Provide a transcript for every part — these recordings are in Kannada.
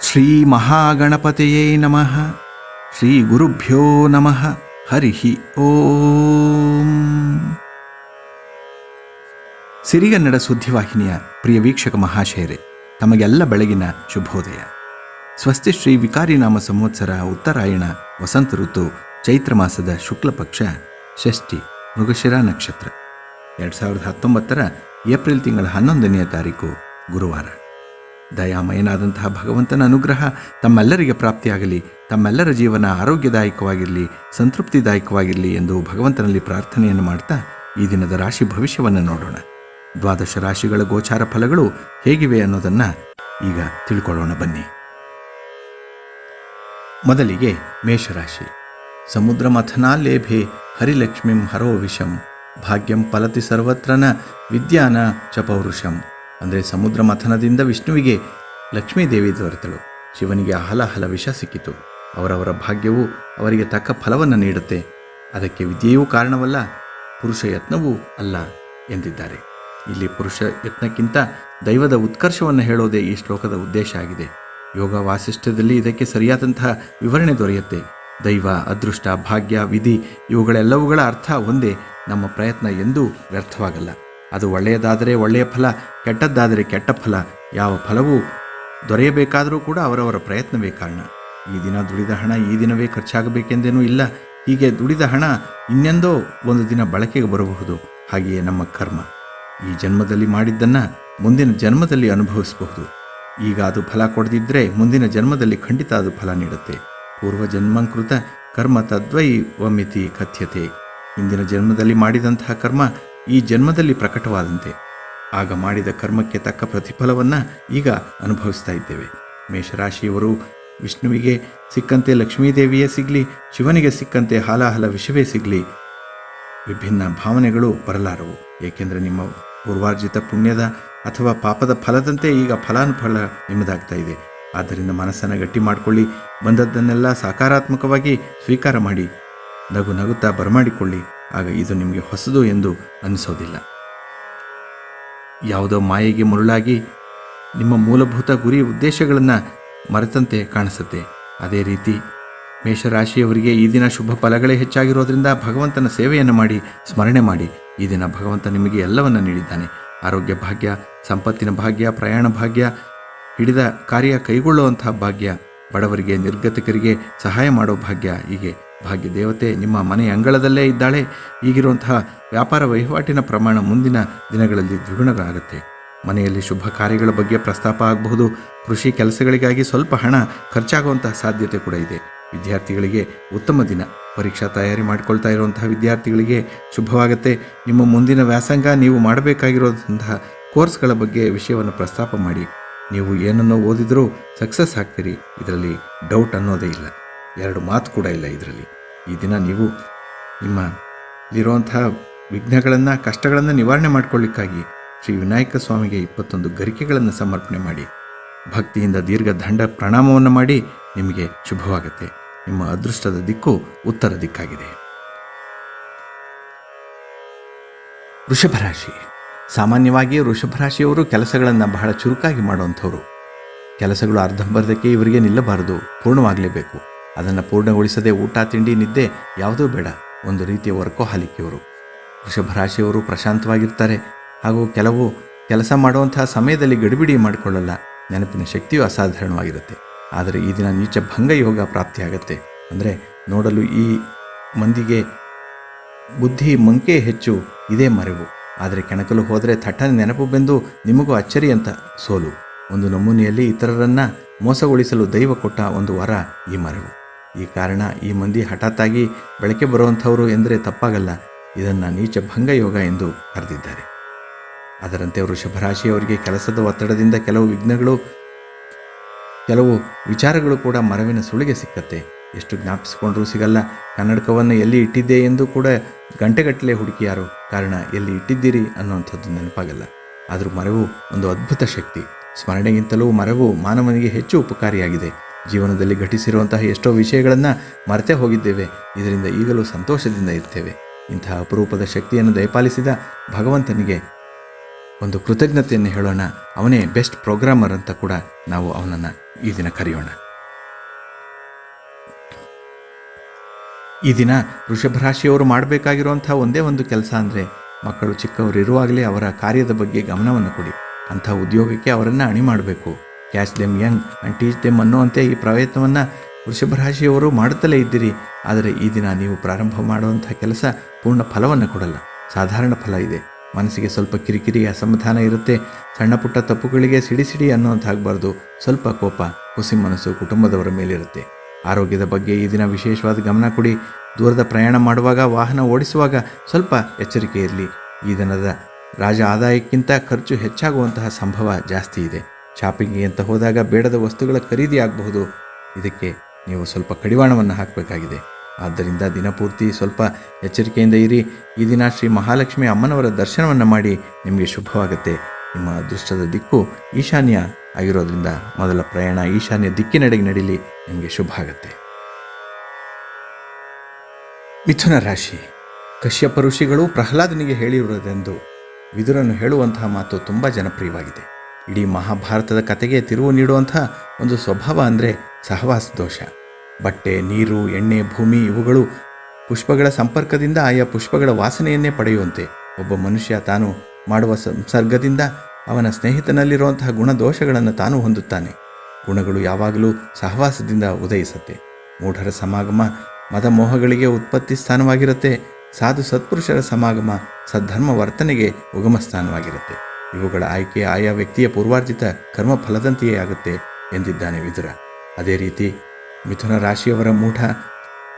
ಶ್ರೀ ಮಹಾಗಣಪತಿಯೇ ನಮಃ. ಶ್ರೀ ಗುರುಭ್ಯೋ ನಮಃ. ಹರಿ ಓಂ. ಸಿರಿಗನ್ನಡ ಸುದ್ದಿವಾಹಿನಿಯ ಪ್ರಿಯ ವೀಕ್ಷಕ ಮಹಾಶಯರೇ, ತಮಗೆಲ್ಲ ಬೆಳಗಿನ ಶುಭೋದಯ. ಸ್ವಸ್ತಿ ಶ್ರೀ ವಿಕಾರಿ ನಾಮ ಸಂವತ್ಸರ ಉತ್ತರಾಯಣ ವಸಂತ ಋತು ಚೈತ್ರ ಮಾಸದ ಶುಕ್ಲ ಪಕ್ಷ ಷಷ್ಠಿ ಮೃಗಶಿರ ನಕ್ಷತ್ರ. ಎರಡು ಸಾವಿರದ ಹತ್ತೊಂಬತ್ತರ ಏಪ್ರಿಲ್ ತಿಂಗಳ ಹನ್ನೊಂದನೆಯ ತಾರೀಕು ಗುರುವಾರ. ದಯಾಮಯನಾದಂತಹ ಭಗವಂತನ ಅನುಗ್ರಹ ತಮ್ಮೆಲ್ಲರಿಗೆ ಪ್ರಾಪ್ತಿಯಾಗಲಿ, ತಮ್ಮೆಲ್ಲರ ಜೀವನ ಆರೋಗ್ಯದಾಯಕವಾಗಿರಲಿ, ಸಂತೃಪ್ತಿದಾಯಕವಾಗಿರಲಿ ಎಂದು ಭಗವಂತನಲ್ಲಿ ಪ್ರಾರ್ಥನೆಯನ್ನು ಮಾಡ್ತಾ ಈ ದಿನದ ರಾಶಿ ಭವಿಷ್ಯವನ್ನು ನೋಡೋಣ. ದ್ವಾದಶ ರಾಶಿಗಳ ಗೋಚಾರ ಫಲಗಳು ಹೇಗಿವೆ ಅನ್ನೋದನ್ನು ಈಗ ತಿಳ್ಕೊಳ್ಳೋಣ ಬನ್ನಿ. ಮೊದಲಿಗೆ ಮೇಷರಾಶಿ. ಸಮುದ್ರ ಮಥನಾಲೇಭೆ ಹರಿಲಕ್ಷ್ಮೀಂ ಹರೋ ವಿಷಂ, ಭಾಗ್ಯಂ ಫಲತಿ ಸರ್ವತ್ರನ ವಿದ್ಯಾನ ಚ ಪೌರುಷಂ. ಅಂದರೆ ಸಮುದ್ರ ಮಥನದಿಂದ ವಿಷ್ಣುವಿಗೆ ಲಕ್ಷ್ಮೀದೇವಿ ದೊರೆತಳು. ಶಿವನಿಗೆ ಹಲಹಲ ವಿಷ ಸಿಕ್ಕಿತು. ಅವರವರ ಭಾಗ್ಯವು ಅವರಿಗೆ ತಕ್ಕ ಫಲವನ್ನು ನೀಡುತ್ತೆ. ಅದಕ್ಕೆ ವಿದ್ಯೆಯೂ ಕಾರಣವಲ್ಲ, ಪುರುಷ ಯತ್ನವೂ ಅಲ್ಲ ಎಂದಿದ್ದಾರೆ. ಇಲ್ಲಿ ಪುರುಷ ಯತ್ನಕ್ಕಿಂತ ದೈವದ ಉತ್ಕರ್ಷವನ್ನು ಹೇಳೋದೇ ಈ ಶ್ಲೋಕದ ಉದ್ದೇಶ ಆಗಿದೆ. ಯೋಗ ವಾಸಿಷ್ಠದಲ್ಲಿ ಇದಕ್ಕೆ ಸರಿಯಾದಂತಹ ವಿವರಣೆ ದೊರೆಯುತ್ತೆ. ದೈವ, ಅದೃಷ್ಟ, ಭಾಗ್ಯ, ವಿಧಿ ಇವುಗಳೆಲ್ಲವುಗಳ ಅರ್ಥ ಒಂದೇ. ನಮ್ಮ ಪ್ರಯತ್ನ ಎಂದೂ ವ್ಯರ್ಥವಾಗಲ್ಲ. ಅದು ಒಳ್ಳೆಯದಾದರೆ ಒಳ್ಳೆಯ ಫಲ, ಕೆಟ್ಟದ್ದಾದರೆ ಕೆಟ್ಟ ಫಲ. ಯಾವ ಫಲವೂ ದೊರೆಯಬೇಕಾದರೂ ಕೂಡ ಅವರವರ ಪ್ರಯತ್ನವೇ ಕಾರಣ. ಈ ದಿನ ದುಡಿದ ಹಣ ಈ ದಿನವೇ ಖರ್ಚಾಗಬೇಕೆಂದೇನೂ ಇಲ್ಲ. ಹೀಗೆ ದುಡಿದ ಹಣ ಇನ್ನೆಂದೋ ಒಂದು ದಿನ ಬಳಕೆಗೆ ಬರಬಹುದು. ಹಾಗೆಯೇ ನಮ್ಮ ಕರ್ಮ. ಈ ಜನ್ಮದಲ್ಲಿ ಮಾಡಿದ್ದನ್ನು ಮುಂದಿನ ಜನ್ಮದಲ್ಲಿ ಅನುಭವಿಸಬಹುದು. ಈಗ ಅದು ಫಲ ಕೊಡದಿದ್ದರೆ ಮುಂದಿನ ಜನ್ಮದಲ್ಲಿ ಖಂಡಿತ ಅದು ಫಲ ನೀಡುತ್ತೆ. ಪೂರ್ವ ಜನ್ಮಂಕೃತ ಕರ್ಮ ತದ್ವೈ ವಮಿತಿ ಕಥ್ಯತೆ. ಹಿಂದಿನ ಜನ್ಮದಲ್ಲಿ ಮಾಡಿದಂತಹ ಕರ್ಮ ಈ ಜನ್ಮದಲ್ಲಿ ಪ್ರಕಟವಾದಂತೆ. ಆಗ ಮಾಡಿದ ಕರ್ಮಕ್ಕೆ ತಕ್ಕ ಪ್ರತಿಫಲವನ್ನು ಈಗ ಅನುಭವಿಸ್ತಾ ಇದ್ದೇವೆ. ಮೇಷರಾಶಿಯವರು ವಿಷ್ಣುವಿಗೆ ಸಿಕ್ಕಂತೆ ಲಕ್ಷ್ಮೀದೇವಿಯೇ ಸಿಗಲಿ, ಶಿವನಿಗೆ ಸಿಕ್ಕಂತೆ ಹಾಲಾಹಲ ವಿಷವೇ ಸಿಗಲಿ. ವಿಭಿನ್ನ ಭಾವನೆಗಳು ಬರಲಾರವು. ಏಕೆಂದರೆ ನಿಮ್ಮ ಪೂರ್ವಾರ್ಜಿತ ಪುಣ್ಯದ ಅಥವಾ ಪಾಪದ ಫಲದಂತೆ ಈಗ ಫಲಾನುಫಲ ನಿಮ್ಮದಾಗ್ತಾ ಇದೆ. ಆದ್ದರಿಂದ ಮನಸ್ಸನ್ನು ಗಟ್ಟಿ ಮಾಡಿಕೊಳ್ಳಿ, ಬಂದದ್ದನ್ನೆಲ್ಲ ಸಕಾರಾತ್ಮಕವಾಗಿ ಸ್ವೀಕಾರ ಮಾಡಿ. ನಗು ನಗುತ್ತಾ ಬರಮಾಡಿಕೊಳ್ಳಿ. ಆಗ ಇದು ನಿಮಗೆ ಹೊಸದು ಎಂದು ಅನಿಸೋದಿಲ್ಲ. ಯಾವುದೋ ಮಾಯೆಗೆ ಮುರುಳಾಗಿ ನಿಮ್ಮ ಮೂಲಭೂತ ಗುರಿ ಉದ್ದೇಶಗಳನ್ನು ಮರೆತಂತೆ ಕಾಣಿಸುತ್ತೆ. ಅದೇ ರೀತಿ ಮೇಷರಾಶಿಯವರಿಗೆ ಈ ದಿನ ಶುಭ ಫಲಗಳೇ ಹೆಚ್ಚಾಗಿರೋದ್ರಿಂದ ಭಗವಂತನ ಸೇವೆಯನ್ನು ಮಾಡಿ, ಸ್ಮರಣೆ ಮಾಡಿ. ಈ ದಿನ ಭಗವಂತ ನಿಮಗೆ ಎಲ್ಲವನ್ನು ನೀಡಿದ್ದಾನೆ. ಆರೋಗ್ಯ ಭಾಗ್ಯ, ಸಂಪತ್ತಿನ ಭಾಗ್ಯ, ಪ್ರಯಾಣ ಭಾಗ್ಯ, ಹಿಡಿದ ಕಾರ್ಯ ಕೈಗೊಳ್ಳುವಂತಹ ಭಾಗ್ಯ, ಬಡವರಿಗೆ, ನಿರ್ಗತಿಕರಿಗೆ ಸಹಾಯ ಮಾಡೋ ಭಾಗ್ಯ ಹೀಗೆ. ಭಾಗ್ಯ ದೇವತೆ, ನಿಮ್ಮ ಮನೆ ಅಂಗಳದಲ್ಲೇ ಇದ್ದಾಳೆ. ಈಗಿರುವಂತಹ ವ್ಯಾಪಾರ ವಹಿವಾಟಿನ ಪ್ರಮಾಣ ಮುಂದಿನ ದಿನಗಳಲ್ಲಿ ದ್ವಿಗುಣಗಳಾಗುತ್ತೆ. ಮನೆಯಲ್ಲಿ ಶುಭ ಕಾರ್ಯಗಳ ಬಗ್ಗೆ ಪ್ರಸ್ತಾಪ ಆಗಬಹುದು. ಕೃಷಿ ಕೆಲಸಗಳಿಗಾಗಿ ಸ್ವಲ್ಪ ಹಣ ಖರ್ಚಾಗುವಂತಹ ಸಾಧ್ಯತೆ ಕೂಡ ಇದೆ. ವಿದ್ಯಾರ್ಥಿಗಳಿಗೆ ಉತ್ತಮ ದಿನ. ಪರೀಕ್ಷಾ ತಯಾರಿ ಮಾಡಿಕೊಳ್ತಾ ಇರುವಂತಹ ವಿದ್ಯಾರ್ಥಿಗಳಿಗೆ ಶುಭವಾಗುತ್ತೆ. ನಿಮ್ಮ ಮುಂದಿನ ವ್ಯಾಸಂಗ ನೀವು ಮಾಡಬೇಕಾಗಿರುವಂತಹ ಕೋರ್ಸ್ಗಳ ಬಗ್ಗೆ ವಿಷಯವನ್ನು ಪ್ರಸ್ತಾಪ ಮಾಡಿ. ನೀವು ಏನನ್ನೋ ಓದಿದರೂ ಸಕ್ಸಸ್ ಆಗ್ತೀರಿ. ಇದರಲ್ಲಿ ಡೌಟ್ ಅನ್ನೋದೇ ಇಲ್ಲ. ಎರಡು ಮಾತು ಕೂಡ ಇಲ್ಲ ಇದರಲ್ಲಿ. ಈ ದಿನ ನೀವು ನಿಮ್ಮ ಇರುವಂತಹ ವಿಘ್ನಗಳನ್ನು, ಕಷ್ಟಗಳನ್ನು ನಿವಾರಣೆ ಮಾಡಿಕೊಳ್ಳಿಕ್ಕಾಗಿ ಶ್ರೀ ವಿನಾಯಕ ಸ್ವಾಮಿಗೆ ಇಪ್ಪತ್ತೊಂದು ಗರಿಕೆಗಳನ್ನು ಸಮರ್ಪಣೆ ಮಾಡಿ, ಭಕ್ತಿಯಿಂದ ದೀರ್ಘ ದಂಡ ಪ್ರಣಾಮವನ್ನು ಮಾಡಿ ನಿಮಗೆ ಶುಭವಾಗುತ್ತೆ. ನಿಮ್ಮ ಅದೃಷ್ಟದ ದಿಕ್ಕು ಉತ್ತರ ದಿಕ್ಕಾಗಿದೆ. ವೃಷಭರಾಶಿ ಸಾಮಾನ್ಯವಾಗಿ ವೃಷಭರಾಶಿಯವರು ಕೆಲಸಗಳನ್ನು ಬಹಳ ಚುರುಕಾಗಿ ಮಾಡುವಂಥವ್ರು. ಕೆಲಸಗಳು ಅರ್ಧಂಬರ್ಧಕ್ಕೆ ಇವರಿಗೆ ನಿಲ್ಲಬಾರದು, ಪೂರ್ಣವಾಗಲೇಬೇಕು. ಅದನ್ನು ಪೂರ್ಣಗೊಳಿಸದೆ ಊಟ, ತಿಂಡಿ, ನಿದ್ದೆ ಯಾವುದೂ ಬೇಡ. ಒಂದು ರೀತಿಯ ವರ್ಕೋಹಾಲಿಕೆಯವರು ವೃಷಭರಾಶಿಯವರು ಪ್ರಶಾಂತವಾಗಿರ್ತಾರೆ. ಹಾಗೂ ಕೆಲವು ಕೆಲಸ ಮಾಡುವಂತಹ ಸಮಯದಲ್ಲಿ ಗಡಿಬಿಡಿ ಮಾಡಿಕೊಳ್ಳಲ್ಲ. ನೆನಪಿನ ಶಕ್ತಿಯು ಅಸಾಧಾರಣವಾಗಿರುತ್ತೆ. ಆದರೆ ಈ ದಿನ ನೀಚ ಭಂಗ ಯೋಗ ಪ್ರಾಪ್ತಿಯಾಗತ್ತೆ. ಅಂದರೆ ನೋಡಲು ಈ ಮಂದಿಗೆ ಬುದ್ಧಿ ಮಂಕೆ ಹೆಚ್ಚು, ಇದೇ ಮರೆವು. ಆದರೆ ಕೆಣಕಲು ಹೋದರೆ ಥಟ್ಟನೆ ನೆನಪು ಬೆಂದು ನಿಮಗೂ ಅಚ್ಚರಿ ಅಂತ ಸೋಲು. ಒಂದು ನಮೂನೆಯಲ್ಲಿ ಇತರರನ್ನು ಮೋಸಗೊಳಿಸಲು ದೈವ ಕೊಟ್ಟ ಒಂದು ವರ ಈ ಮರೆವು. ಈ ಕಾರಣ ಈ ಮಂದಿ ಹಠಾತ್ತಾಗಿ ಬೆಳಕೆ ಬರುವಂಥವರು ಎಂದರೆ ತಪ್ಪಾಗಲ್ಲ. ಇದನ್ನು ನೀಚ ಭಂಗ ಯೋಗ ಎಂದು ಕರೆದಿದ್ದಾರೆ. ಅದರಂತೆ ವೃಷಭರಾಶಿಯವರಿಗೆ ಕೆಲಸದ ಒತ್ತಡದಿಂದ ಕೆಲವು ವಿಘ್ನಗಳು, ಕೆಲವು ವಿಚಾರಗಳು ಕೂಡ ಮರವಿನ ಸುಳಿಗೆ ಸಿಕ್ಕತ್ತೆ. ಎಷ್ಟು ಜ್ಞಾಪಿಸಿಕೊಂಡ್ರೂ ಸಿಗಲ್ಲ. ಕನ್ನಡಕವನ್ನು ಎಲ್ಲಿ ಇಟ್ಟಿದ್ದೆ ಎಂದು ಕೂಡ ಗಂಟೆಗಟ್ಟಲೆ ಹುಡುಕಿಯಾರು. ಕಾರಣ, ಎಲ್ಲಿ ಇಟ್ಟಿದ್ದೀರಿ ಅನ್ನುವಂಥದ್ದು ನೆನಪಾಗಲ್ಲ. ಆದರೂ ಮರವು ಒಂದು ಅದ್ಭುತ ಶಕ್ತಿ. ಸ್ಮರಣೆಗಿಂತಲೂ ಮರವು ಮಾನವನಿಗೆ ಹೆಚ್ಚು ಉಪಕಾರಿಯಾಗಿದೆ. ಜೀವನದಲ್ಲಿ ಘಟಿಸಿರುವಂತಹ ಎಷ್ಟೋ ವಿಷಯಗಳನ್ನು ಮರೆತೇ ಹೋಗಿದ್ದೇವೆ. ಇದರಿಂದ ಈಗಲೂ ಸಂತೋಷದಿಂದ ಇರ್ತೇವೆ. ಇಂತಹ ಅಪರೂಪದ ಶಕ್ತಿಯನ್ನು ದಯಪಾಲಿಸಿದ ಭಗವಂತನಿಗೆ ಒಂದು ಕೃತಜ್ಞತೆಯನ್ನು ಹೇಳೋಣ. ಅವನೇ ಬೆಸ್ಟ್ ಪ್ರೋಗ್ರಾಮರ್ ಅಂತ ಕೂಡ ನಾವು ಅವನನ್ನು ಈ ದಿನ ಕರೆಯೋಣ. ಈ ದಿನ ವೃಷಭ ರಾಶಿಯವರು ಮಾಡಬೇಕಾಗಿರುವಂಥ ಒಂದೇ ಒಂದು ಕೆಲಸ ಅಂದರೆ ಮಕ್ಕಳು ಚಿಕ್ಕವರು ಇರುವಾಗಲೇ ಅವರ ಕಾರ್ಯದ ಬಗ್ಗೆ ಗಮನವನ್ನು ಕೊಡಿ. ಅಂಥ ಉದ್ಯೋಗಕ್ಕೆ ಅವರನ್ನು ಅಣಿ ಮಾಡಬೇಕು catch them young and teach them ಅನ್ನುವಂತೆ ಈ ಪ್ರಯತ್ನವನ್ನು ವೃಷಭ ರಾಶಿಯವರು ಮಾಡುತ್ತಲೇ ಇದ್ದೀರಿ ಆದರೆ ಈ ದಿನ ನೀವು ಪ್ರಾರಂಭ ಮಾಡುವಂಥ ಕೆಲಸ ಪೂರ್ಣ ಫಲವನ್ನು ಕೊಡಲ್ಲ. ಸಾಧಾರಣ ಫಲ ಇದೆ. ಮನಸ್ಸಿಗೆ ಸ್ವಲ್ಪ ಕಿರಿಕಿರಿ ಅಸಮಾಧಾನ ಇರುತ್ತೆ. ಸಣ್ಣ ಪುಟ್ಟ ತಪ್ಪುಗಳಿಗೆ ಸಿಡಿ ಸಿಡಿ ಅನ್ನೋಂತಾಗಬಾರ್ದು ಸ್ವಲ್ಪ ಕೋಪ, ಹುಸಿ ಮನಸ್ಸು ಕುಟುಂಬದವರ ಮೇಲಿರುತ್ತೆ. ಆರೋಗ್ಯದ ಬಗ್ಗೆ ಈ ದಿನ ವಿಶೇಷವಾದ ಗಮನ ಕೊಡಿ. ದೂರದ ಪ್ರಯಾಣ ಮಾಡುವಾಗ, ವಾಹನ ಓಡಿಸುವಾಗ ಸ್ವಲ್ಪ ಎಚ್ಚರಿಕೆ ಇರಲಿ. ಈ ದಿನದ ರಾಜ ಆದಾಯಕ್ಕಿಂತ ಖರ್ಚು ಹೆಚ್ಚಾಗುವಂತಹ ಸಂಭವ ಜಾಸ್ತಿ ಇದೆ. ಶಾಪಿಂಗ್ಗೆ ಅಂತ ಹೋದಾಗ ಬೇಡದ ವಸ್ತುಗಳ ಖರೀದಿ ಆಗಬಹುದು. ಇದಕ್ಕೆ ನೀವು ಸ್ವಲ್ಪ ಕಡಿವಾಣವನ್ನು ಹಾಕಬೇಕಾಗಿದೆ. ಆದ್ದರಿಂದ ದಿನಪೂರ್ತಿ ಸ್ವಲ್ಪ ಎಚ್ಚರಿಕೆಯಿಂದ ಇರಿ. ಈ ದಿನ ಶ್ರೀ ಮಹಾಲಕ್ಷ್ಮಿ ಅಮ್ಮನವರ ದರ್ಶನವನ್ನು ಮಾಡಿ ನಿಮಗೆ ಶುಭವಾಗುತ್ತೆ. ನಿಮ್ಮ ಅದೃಷ್ಟದ ದಿಕ್ಕು ಈಶಾನ್ಯ ಆಗಿರೋದ್ರಿಂದ ಮೊದಲ ಪ್ರಯಾಣ ಈಶಾನ್ಯ ದಿಕ್ಕಿನೆಡೆಗೆ ನಡೀಲಿ. ನಿಮಗೆ ಶುಭ ಆಗುತ್ತೆ ಮಿಥುನ ರಾಶಿ. ಕಶ್ಯಪ ಋಷಿಗಳು ಪ್ರಹ್ಲಾದನಿಗೆ ಹೇಳಿರುವುದೆಂದು ವಿದುರನ್ನು ಹೇಳುವಂತಹ ಮಾತು ತುಂಬ ಜನಪ್ರಿಯವಾಗಿದೆ. ಇಡೀ ಮಹಾಭಾರತದ ಕತೆಗೆ ತಿರುವು ನೀಡುವಂಥ ಒಂದು ಸ್ವಭಾವ ಅಂದರೆ ಸಹವಾಸ ದೋಷ. ಬಟ್ಟೆ, ನೀರು, ಎಣ್ಣೆ, ಭೂಮಿ ಇವುಗಳು ಪುಷ್ಪಗಳ ಸಂಪರ್ಕದಿಂದ ಆಯಾ ಪುಷ್ಪಗಳ ವಾಸನೆಯನ್ನೇ ಪಡೆಯುವಂತೆ. ಒಬ್ಬ ಮನುಷ್ಯ ತಾನು ಮಾಡುವ ಸಂಸರ್ಗದಿಂದ ಅವನ ಸ್ನೇಹಿತನಲ್ಲಿರುವಂತಹ ಗುಣದೋಷಗಳನ್ನು ತಾನು ಹೊಂದುತ್ತಾನೆ. ಗುಣಗಳು ಯಾವಾಗಲೂ ಸಹವಾಸದಿಂದ ಉದಯಿಸುತ್ತೆ. ಮೂಢರ ಸಮಾಗಮ ಮದಮೋಹಗಳಿಗೆ ಉತ್ಪತ್ತಿ ಸ್ಥಾನವಾಗಿರುತ್ತೆ. ಸಾಧು ಸತ್ಪುರುಷರ ಸಮಾಗಮ ಸದ್ಧರ್ಮ ವರ್ತನೆಗೆ ಉಗಮ ಸ್ಥಾನವಾಗಿರುತ್ತೆ. ಇವುಗಳ ಆಯ್ಕೆ ಆಯಾ ವ್ಯಕ್ತಿಯ ಪೂರ್ವಾರ್ಜಿತ ಕರ್ಮ ಫಲದಂತೆಯೇ ಆಗುತ್ತೆ ಎಂದಿದ್ದಾನೆ ವಿದುರ. ಅದೇ ರೀತಿ ಮಿಥುನ ರಾಶಿಯವರ ಮೂಢ,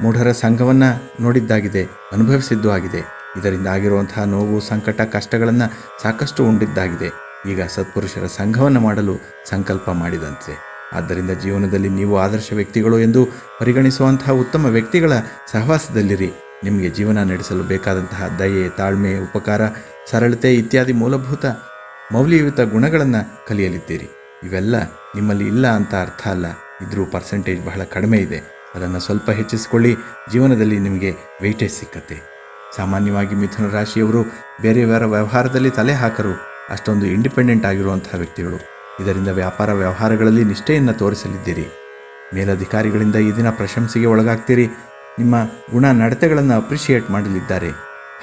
ಮೂಢರ ಸಂಘವನ್ನು ನೋಡಿದ್ದಾಗಿದೆ, ಅನುಭವಿಸಿದ್ದು ಆಗಿದೆ. ಇದರಿಂದ ಆಗಿರುವಂತಹ ನೋವು, ಸಂಕಟ, ಕಷ್ಟಗಳನ್ನು ಸಾಕಷ್ಟು ಉಂಡಿದ್ದಾಗಿದೆ. ಈಗ ಸತ್ಪುರುಷರ ಸಂಘವನ್ನು ಮಾಡಲು ಸಂಕಲ್ಪ ಮಾಡಿದಂತೆ. ಆದ್ದರಿಂದ ಜೀವನದಲ್ಲಿ ನೀವು ಆದರ್ಶ ವ್ಯಕ್ತಿಗಳು ಎಂದು ಪರಿಗಣಿಸುವಂತಹ ಉತ್ತಮ ವ್ಯಕ್ತಿಗಳ ಸಹವಾಸದಲ್ಲಿರಿ. ನಿಮಗೆ ಜೀವನ ನಡೆಸಲು ಬೇಕಾದಂತಹ ದಯೆ, ತಾಳ್ಮೆ, ಉಪಕಾರ, ಸರಳತೆ ಇತ್ಯಾದಿ ಮೂಲಭೂತ ಮೌಲ್ಯಯುತ ಗುಣಗಳನ್ನು ಕಲಿಯಲಿದ್ದೀರಿ. ಇವೆಲ್ಲ ನಿಮ್ಮಲ್ಲಿ ಇಲ್ಲ ಅಂತ ಅರ್ಥ ಅಲ್ಲ. ಇದ್ರೂ ಪರ್ಸೆಂಟೇಜ್ ಬಹಳ ಕಡಿಮೆ ಇದೆ. ಅದನ್ನು ಸ್ವಲ್ಪ ಹೆಚ್ಚಿಸಿಕೊಳ್ಳಿ. ಜೀವನದಲ್ಲಿ ನಿಮಗೆ ವೆಯ್ಟೇಜ್ ಸಿಕ್ಕತ್ತೆ. ಸಾಮಾನ್ಯವಾಗಿ ಮಿಥುನ ರಾಶಿಯವರು ಬೇರೆಯವರ ವ್ಯವಹಾರದಲ್ಲಿ ತಲೆ ಹಾಕರು. ಅಷ್ಟೊಂದು ಇಂಡಿಪೆಂಡೆಂಟ್ ಆಗಿರುವಂತಹ ವ್ಯಕ್ತಿಗಳು. ಇದರಿಂದ ವ್ಯಾಪಾರ ವ್ಯವಹಾರಗಳಲ್ಲಿ ನಿಷ್ಠೆಯನ್ನು ತೋರಿಸಲಿದ್ದೀರಿ. ಮೇಲಧಿಕಾರಿಗಳಿಂದ ಈ ದಿನ ಪ್ರಶಂಸೆಗೆ ಒಳಗಾಗ್ತೀರಿ. ನಿಮ್ಮ ಗುಣ ನಡತೆಗಳನ್ನು ಅಪ್ರಿಷಿಯೇಟ್ ಮಾಡಲಿದ್ದಾರೆ.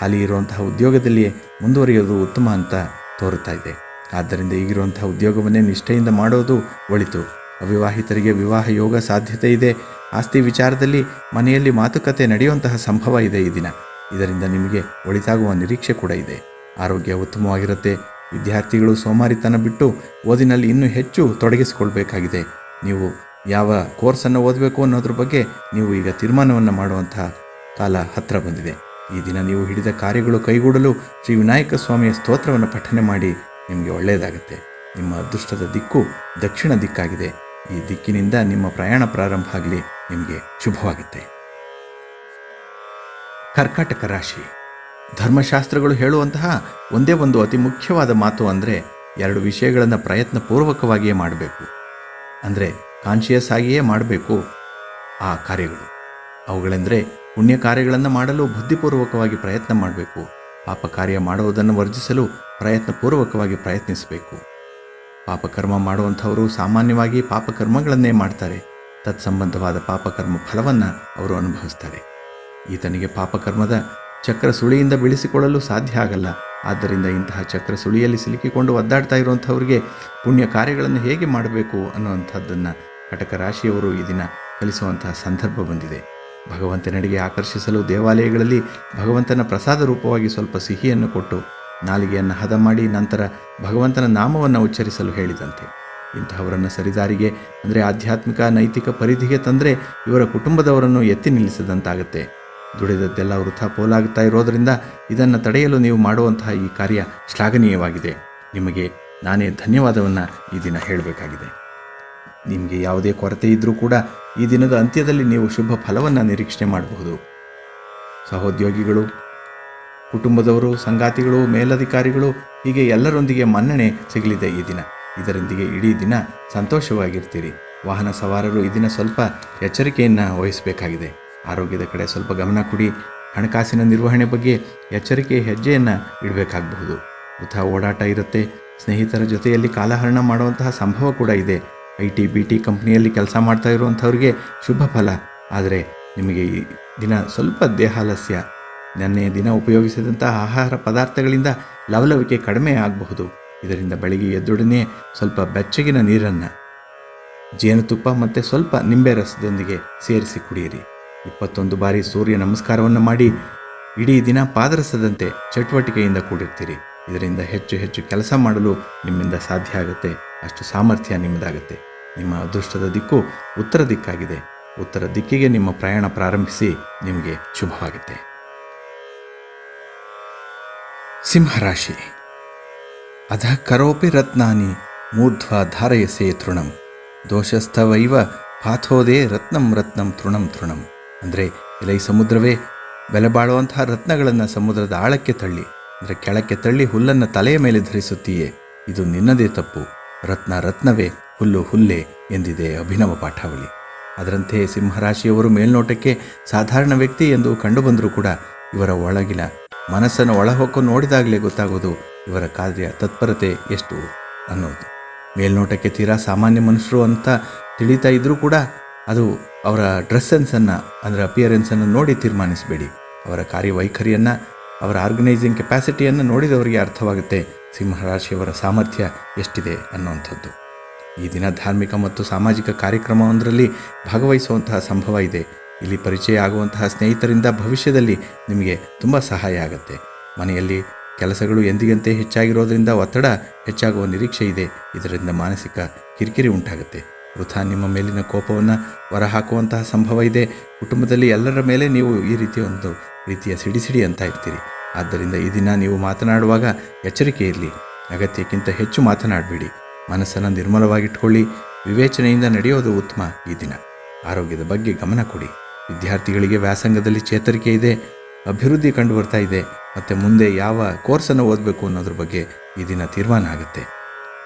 ಹಾಲಿ ಇರುವಂತಹ ಉದ್ಯೋಗದಲ್ಲಿಯೇ ಮುಂದುವರಿಯೋದು ಉತ್ತಮ ಅಂತ ತೋರುತ್ತಾ ಇದೆ. ಆದ್ದರಿಂದ ಈಗಿರುವಂತಹ ಉದ್ಯೋಗವನ್ನೇ ನಿಷ್ಠೆಯಿಂದ ಮಾಡೋದು ಒಳಿತು. ಅವಿವಾಹಿತರಿಗೆ ವಿವಾಹ ಯೋಗ ಸಾಧ್ಯತೆ ಇದೆ. ಆಸ್ತಿ ವಿಚಾರದಲ್ಲಿ ಮನೆಯಲ್ಲಿ ಮಾತುಕತೆ ನಡೆಯುವಂತಹ ಸಂಭವ ಇದೆ ಈ ದಿನ. ಇದರಿಂದ ನಿಮಗೆ ಒಳಿತಾಗುವ ನಿರೀಕ್ಷೆ ಕೂಡ ಇದೆ. ಆರೋಗ್ಯ ಉತ್ತಮವಾಗಿರುತ್ತೆ. ವಿದ್ಯಾರ್ಥಿಗಳು ಸೋಮಾರಿತನ ಬಿಟ್ಟು ಓದಿನಲ್ಲಿ ಇನ್ನೂ ಹೆಚ್ಚು ತೊಡಗಿಸಿಕೊಳ್ಬೇಕಾಗಿದೆ. ನೀವು ಯಾವ ಕೋರ್ಸನ್ನು ಓದಬೇಕು ಅನ್ನೋದ್ರ ಬಗ್ಗೆ ನೀವು ಈಗ ತೀರ್ಮಾನವನ್ನು ಮಾಡುವಂತಹ ಕಾಲ ಹತ್ತಿರ ಬಂದಿದೆ. ಈ ದಿನ ನೀವು ಹಿಡಿದ ಕಾರ್ಯಗಳು ಕೈಗೂಡಲು ಶ್ರೀ ವಿನಾಯಕ ಸ್ವಾಮಿಯ ಸ್ತೋತ್ರವನ್ನು ಪಠನೆ ಮಾಡಿ ನಿಮಗೆ ಒಳ್ಳೆಯದಾಗುತ್ತೆ. ನಿಮ್ಮ ಅದೃಷ್ಟದ ದಿಕ್ಕು ದಕ್ಷಿಣ ದಿಕ್ಕಾಗಿದೆ. ಈ ದಿಕ್ಕಿನಿಂದ ನಿಮ್ಮ ಪ್ರಯಾಣ ಪ್ರಾರಂಭ ಆಗಲಿ, ನಿಮಗೆ ಶುಭವಾಗುತ್ತೆ. ಕರ್ಕಾಟಕ ರಾಶಿ. ಧರ್ಮಶಾಸ್ತ್ರಗಳು ಹೇಳುವಂತಹ ಒಂದೇ ಒಂದು ಅತಿ ಮುಖ್ಯವಾದ ಮಾತು ಅಂದರೆ ಎರಡು ವಿಷಯಗಳನ್ನು ಪ್ರಯತ್ನಪೂರ್ವಕವಾಗಿಯೇ ಮಾಡಬೇಕು. ಅಂದರೆ ಕಾನ್ಷಿಯಸ್ ಆಗಿಯೇ ಮಾಡಬೇಕು ಆ ಕಾರ್ಯಗಳು. ಅವುಗಳೆಂದರೆ ಪುಣ್ಯ ಕಾರ್ಯಗಳನ್ನು ಮಾಡಲು ಬುದ್ಧಿಪೂರ್ವಕವಾಗಿ ಪ್ರಯತ್ನ ಮಾಡಬೇಕು. ಪಾಪ ಕಾರ್ಯ ಮಾಡುವುದನ್ನು ವರ್ಜಿಸಲು ಪ್ರಯತ್ನಪೂರ್ವಕವಾಗಿ ಪ್ರಯತ್ನಿಸಬೇಕು. ಪಾಪಕರ್ಮ ಮಾಡುವಂಥವರು ಸಾಮಾನ್ಯವಾಗಿ ಪಾಪಕರ್ಮಗಳನ್ನೇ ಮಾಡ್ತಾರೆ. ತತ್ಸಂಬಂಧವಾದ ಪಾಪಕರ್ಮ ಫಲವನ್ನು ಅವರು ಅನುಭವಿಸ್ತಾರೆ. ಈತನಿಗೆ ಪಾಪಕರ್ಮದ ಚಕ್ರ ಸುಳಿಯಿಂದ ಬಿಡಿಸಿಕೊಳ್ಳಲು ಸಾಧ್ಯ ಆಗಲ್ಲ. ಆದ್ದರಿಂದ ಇಂತಹ ಚಕ್ರ ಸುಳಿಯಲ್ಲಿ ಸಿಲುಕಿಕೊಂಡು ಒದ್ದಾಡ್ತಾ ಇರುವಂಥವ್ರಿಗೆ ಪುಣ್ಯ ಕಾರ್ಯಗಳನ್ನು ಹೇಗೆ ಮಾಡಬೇಕು ಅನ್ನುವಂಥದ್ದನ್ನು ಕಟಕ ರಾಶಿಯವರು ಈ ದಿನ ಕಲಿಸುವಂತಹ ಸಂದರ್ಭ ಬಂದಿದೆ. ಭಗವಂತನಡೆಗೆ ಆಕರ್ಷಿಸಲು ದೇವಾಲಯಗಳಲ್ಲಿ ಭಗವಂತನ ಪ್ರಸಾದ ರೂಪವಾಗಿ ಸ್ವಲ್ಪ ಸಿಹಿಯನ್ನು ಕೊಟ್ಟು ನಾಲಿಗೆಯನ್ನು ಹದ ಮಾಡಿ ನಂತರ ಭಗವಂತನ ನಾಮವನ್ನು ಉಚ್ಚರಿಸಲು ಹೇಳಿದಂತೆ. ಇಂತಹವರನ್ನು ಸರಿದಾರಿಗೆ, ಅಂದರೆ ಆಧ್ಯಾತ್ಮಿಕ ನೈತಿಕ ಪರಿಧಿಗೆ ತಂದರೆ ಇವರ ಕುಟುಂಬದವರನ್ನು ಎತ್ತಿ ನಿಲ್ಲಿಸಿದಂತಾಗುತ್ತೆ. ದುಡಿದದ್ದೆಲ್ಲ ವೃಥ ಪೋಲಾಗುತ್ತಾ ಇರೋದರಿಂದ ಇದನ್ನು ತಡೆಯಲು ನೀವು ಮಾಡುವಂತಹ ಈ ಕಾರ್ಯ ಶ್ಲಾಘನೀಯವಾಗಿದೆ. ನಿಮಗೆ ನಾನೇ ಧನ್ಯವಾದವನ್ನು ಈ ದಿನ ಹೇಳಬೇಕಾಗಿದೆ. ನಿಮಗೆ ಯಾವುದೇ ಕೊರತೆ ಇದ್ದರೂ ಕೂಡ ಈ ದಿನದ ಅಂತ್ಯದಲ್ಲಿ ನೀವು ಶುಭ ಫಲವನ್ನು ನಿರೀಕ್ಷಣೆ ಮಾಡಬಹುದು. ಸಹೋದ್ಯೋಗಿಗಳು, ಕುಟುಂಬದವರು, ಸಂಗಾತಿಗಳು, ಮೇಲಧಿಕಾರಿಗಳು, ಹೀಗೆ ಎಲ್ಲರೊಂದಿಗೆ ಮನ್ನಣೆ ಸಿಗಲಿದೆ ಈ ದಿನ. ಇದರೊಂದಿಗೆ ಇಡೀ ದಿನ ಸಂತೋಷವಾಗಿರ್ತೀರಿ. ವಾಹನ ಸವಾರರು ಈ ದಿನ ಸ್ವಲ್ಪ ಎಚ್ಚರಿಕೆಯನ್ನು ವಹಿಸಬೇಕಾಗಿದೆ. ಆರೋಗ್ಯದ ಕಡೆ ಸ್ವಲ್ಪ ಗಮನ ಕೊಡಿ. ಹಣಕಾಸಿನ ನಿರ್ವಹಣೆ ಬಗ್ಗೆ ಎಚ್ಚರಿಕೆ, ಹೆಜ್ಜೆಯನ್ನು ಇಡಬೇಕಾಗಬಹುದು. ವೃಥಾ ಓಡಾಟ ಇರುತ್ತೆ. ಸ್ನೇಹಿತರ ಜೊತೆಯಲ್ಲಿ ಕಾಲಹರಣ ಮಾಡುವಂತಹ ಸಂಭವ ಕೂಡ ಇದೆ. ಐ ಟಿ ಬಿ ಟಿ ಕಂಪ್ನಿಯಲ್ಲಿ ಕೆಲಸ ಮಾಡ್ತಾ ಇರುವಂಥವ್ರಿಗೆ ಶುಭ ಫಲ. ಆದರೆ ನಿಮಗೆ ಈ ದಿನ ಸ್ವಲ್ಪ ದೇಹಾಲಸ್ಯ. ನೆನ್ನೆ ದಿನ ಉಪಯೋಗಿಸಿದಂಥ ಆಹಾರ ಪದಾರ್ಥಗಳಿಂದ ಲವಲವಿಕೆ ಕಡಿಮೆ ಆಗಬಹುದು. ಇದರಿಂದ ಬೆಳಿಗ್ಗೆ ಎದ್ದೊಡನೆ ಸ್ವಲ್ಪ ಬೆಚ್ಚಗಿನ ನೀರನ್ನು, ಜೇನುತುಪ್ಪ ಮತ್ತು ಸ್ವಲ್ಪ ನಿಂಬೆ ರಸದೊಂದಿಗೆ ಸೇರಿಸಿ ಕುಡಿಯಿರಿ. ಇಪ್ಪತ್ತೊಂದು ಬಾರಿ ಸೂರ್ಯ ನಮಸ್ಕಾರವನ್ನು ಮಾಡಿ ಇಡೀ ದಿನ ಪಾದರಸದಂತೆ ಚಟುವಟಿಕೆಯಿಂದ ಕೂಡಿರ್ತೀರಿ. ಇದರಿಂದ ಹೆಚ್ಚು ಹೆಚ್ಚು ಕೆಲಸ ಮಾಡಲು ನಿಮ್ಮಿಂದ ಸಾಧ್ಯ ಆಗುತ್ತೆ. ಅಷ್ಟು ಸಾಮರ್ಥ್ಯ ನಿಮ್ಮದಾಗುತ್ತೆ. ನಿಮ್ಮ ಅದೃಷ್ಟದ ದಿಕ್ಕು ಉತ್ತರ ದಿಕ್ಕಾಗಿದೆ. ಉತ್ತರ ದಿಕ್ಕಿಗೆ ನಿಮ್ಮ ಪ್ರಯಾಣ ಪ್ರಾರಂಭಿಸಿ ನಿಮಗೆ ಶುಭವಾಗುತ್ತೆ. ಸಿಂಹರಾಶಿ. ಅಧ ಕರೋಪಿ ರತ್ನಾನಿ ಮೂರ್ಧ್ವ ಧಾರಯಸೆ ತೃಣಂ. ದೋಷಸ್ಥವೈವ ಪಾಥೋದೇ ರತ್ನಂ ರತ್ನಂ ತೃಣಂ ತೃಣಂ. ಅಂದರೆ ಎಲೈ ಸಮುದ್ರವೇ, ಬೆಲೆ ಬಾಳುವಂತಹ ರತ್ನಗಳನ್ನು ಸಮುದ್ರದ ಆಳಕ್ಕೆ ತಳ್ಳಿ. ಅಂದರೆ ಕೆಳಕ್ಕೆ ತಳ್ಳಿ ಹುಲ್ಲನ್ನು ತಲೆಯ ಮೇಲೆ ಧರಿಸುತ್ತೀಯೇ. ಇದು ನಿನ್ನದೇ ತಪ್ಪು. ರತ್ನ ರತ್ನವೇ ಹುಲ್ಲು ಹುಲ್ಲೇ ಎಂದಿದೆ ಅಭಿನವ ಪಾಠಾವಳಿ. ಅದರಂತೆ ಸಿಂಹರಾಶಿಯವರು ಮೇಲ್ನೋಟಕ್ಕೆ ಸಾಧಾರಣ ವ್ಯಕ್ತಿ ಎಂದು ಕಂಡುಬಂದರೂ ಕೂಡ ಇವರ ಒಳಗಿನ ಮನಸ್ಸನ್ನು ಒಳಹೊಕ್ಕು ನೋಡಿದಾಗಲೇ ಗೊತ್ತಾಗೋದು ಇವರ ಕಾರ್ಯ ತತ್ಪರತೆ ಎಷ್ಟು ಅನ್ನೋದು. ಮೇಲ್ನೋಟಕ್ಕೆ ತೀರಾ ಸಾಮಾನ್ಯ ಮನುಷ್ಯರು ಅಂತ ತಿಳಿತಾ ಇದ್ದರೂ ಕೂಡ ಅದು ಅವರ ಡ್ರೆಸ್ ಸೆನ್ಸನ್ನು ಅಂದರೆ ಅಪಿಯರೆನ್ಸನ್ನು ನೋಡಿ ತೀರ್ಮಾನಿಸಬೇಡಿ. ಅವರ ಕಾರ್ಯವೈಖರಿಯನ್ನು, ಅವರ ಆರ್ಗನೈಸಿಂಗ್ ಕೆಪಾಸಿಟಿಯನ್ನು ನೋಡಿದವರಿಗೆ ಅರ್ಥವಾಗುತ್ತೆ. ಸಿಂಹರಾಶಿಯವರ ಸಾಮರ್ಥ್ಯ ಎಷ್ಟಿದೆ ಅನ್ನುವಂಥದ್ದು. ಈ ದಿನ ಧಾರ್ಮಿಕ ಮತ್ತು ಸಾಮಾಜಿಕ ಕಾರ್ಯಕ್ರಮವೊಂದರಲ್ಲಿ ಭಾಗವಹಿಸುವಂತಹ ಸಂಭವ ಇದೆ. ಇಲ್ಲಿ ಪರಿಚಯ ಆಗುವಂತಹ ಸ್ನೇಹಿತರಿಂದ ಭವಿಷ್ಯದಲ್ಲಿ ನಿಮಗೆ ತುಂಬ ಸಹಾಯ ಆಗುತ್ತೆ. ಮನೆಯಲ್ಲಿ ಕೆಲಸಗಳು ಎಂದಿಗಂತೆ ಹೆಚ್ಚಾಗಿರೋದರಿಂದ ಒತ್ತಡ ಹೆಚ್ಚಾಗುವ ನಿರೀಕ್ಷೆ ಇದೆ. ಇದರಿಂದ ಮಾನಸಿಕ ಕಿರಿಕಿರಿ ಉಂಟಾಗುತ್ತೆ. ವೃಥ ನಿಮ್ಮ ಮೇಲಿನ ಕೋಪವನ್ನು ಹೊರಹಾಕುವಂತಹ ಸಂಭವ ಇದೆ. ಕುಟುಂಬದಲ್ಲಿ ಎಲ್ಲರ ಮೇಲೆ ನೀವು ಈ ರೀತಿಯ ಒಂದು ರೀತಿಯ ಸಿಡಿಸಿಡಿ ಸಿಡಿ ಅಂತ ಇರ್ತೀರಿ. ಆದ್ದರಿಂದ ಈ ದಿನ ನೀವು ಮಾತನಾಡುವಾಗ ಎಚ್ಚರಿಕೆ ಇರಲಿ. ಅಗತ್ಯಕ್ಕಿಂತ ಹೆಚ್ಚು ಮಾತನಾಡಬೇಡಿ. ಮನಸ್ಸನ್ನು ನಿರ್ಮಲವಾಗಿಟ್ಕೊಳ್ಳಿ. ವಿವೇಚನೆಯಿಂದ ನಡೆಯೋದು ಉತ್ತಮ ಈ ದಿನ. ಆರೋಗ್ಯದ ಬಗ್ಗೆ ಗಮನ ಕೊಡಿ. ವಿದ್ಯಾರ್ಥಿಗಳಿಗೆ ವ್ಯಾಸಂಗದಲ್ಲಿ ಚೇತರಿಕೆ ಇದೆ. ಅಭಿವೃದ್ಧಿ ಕಂಡು ಬರ್ತಾ ಇದೆ. ಮತ್ತು ಮುಂದೆ ಯಾವ ಕೋರ್ಸನ್ನು ಓದಬೇಕು ಅನ್ನೋದ್ರ ಬಗ್ಗೆ ಈ ದಿನ ತೀರ್ಮಾನ ಆಗುತ್ತೆ.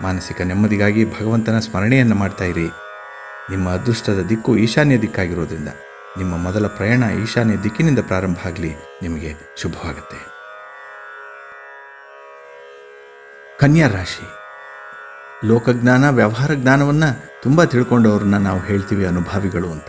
ಮಾನಸಿಕ ನೆಮ್ಮದಿಗಾಗಿ ಭಗವಂತನ ಸ್ಮರಣೆಯನ್ನು ಮಾಡ್ತಾ ಇರಿ. ನಿಮ್ಮ ಅದೃಷ್ಟದ ದಿಕ್ಕು ಈಶಾನ್ಯ ದಿಕ್ಕಾಗಿರೋದ್ರಿಂದ ನಿಮ್ಮ ಮೊದಲ ಪ್ರಯಾಣ ಈಶಾನ್ಯ ದಿಕ್ಕಿನಿಂದ ಪ್ರಾರಂಭ ಆಗಲಿ. ನಿಮಗೆ ಶುಭವಾಗುತ್ತೆ. ಕನ್ಯಾ ರಾಶಿ. ಲೋಕಜ್ಞಾನ, ವ್ಯವಹಾರ ಜ್ಞಾನವನ್ನು ತುಂಬ ತಿಳ್ಕೊಂಡವ್ರನ್ನ ನಾವು ಹೇಳ್ತೀವಿ ಅನುಭಾವಿಗಳು ಅಂತ.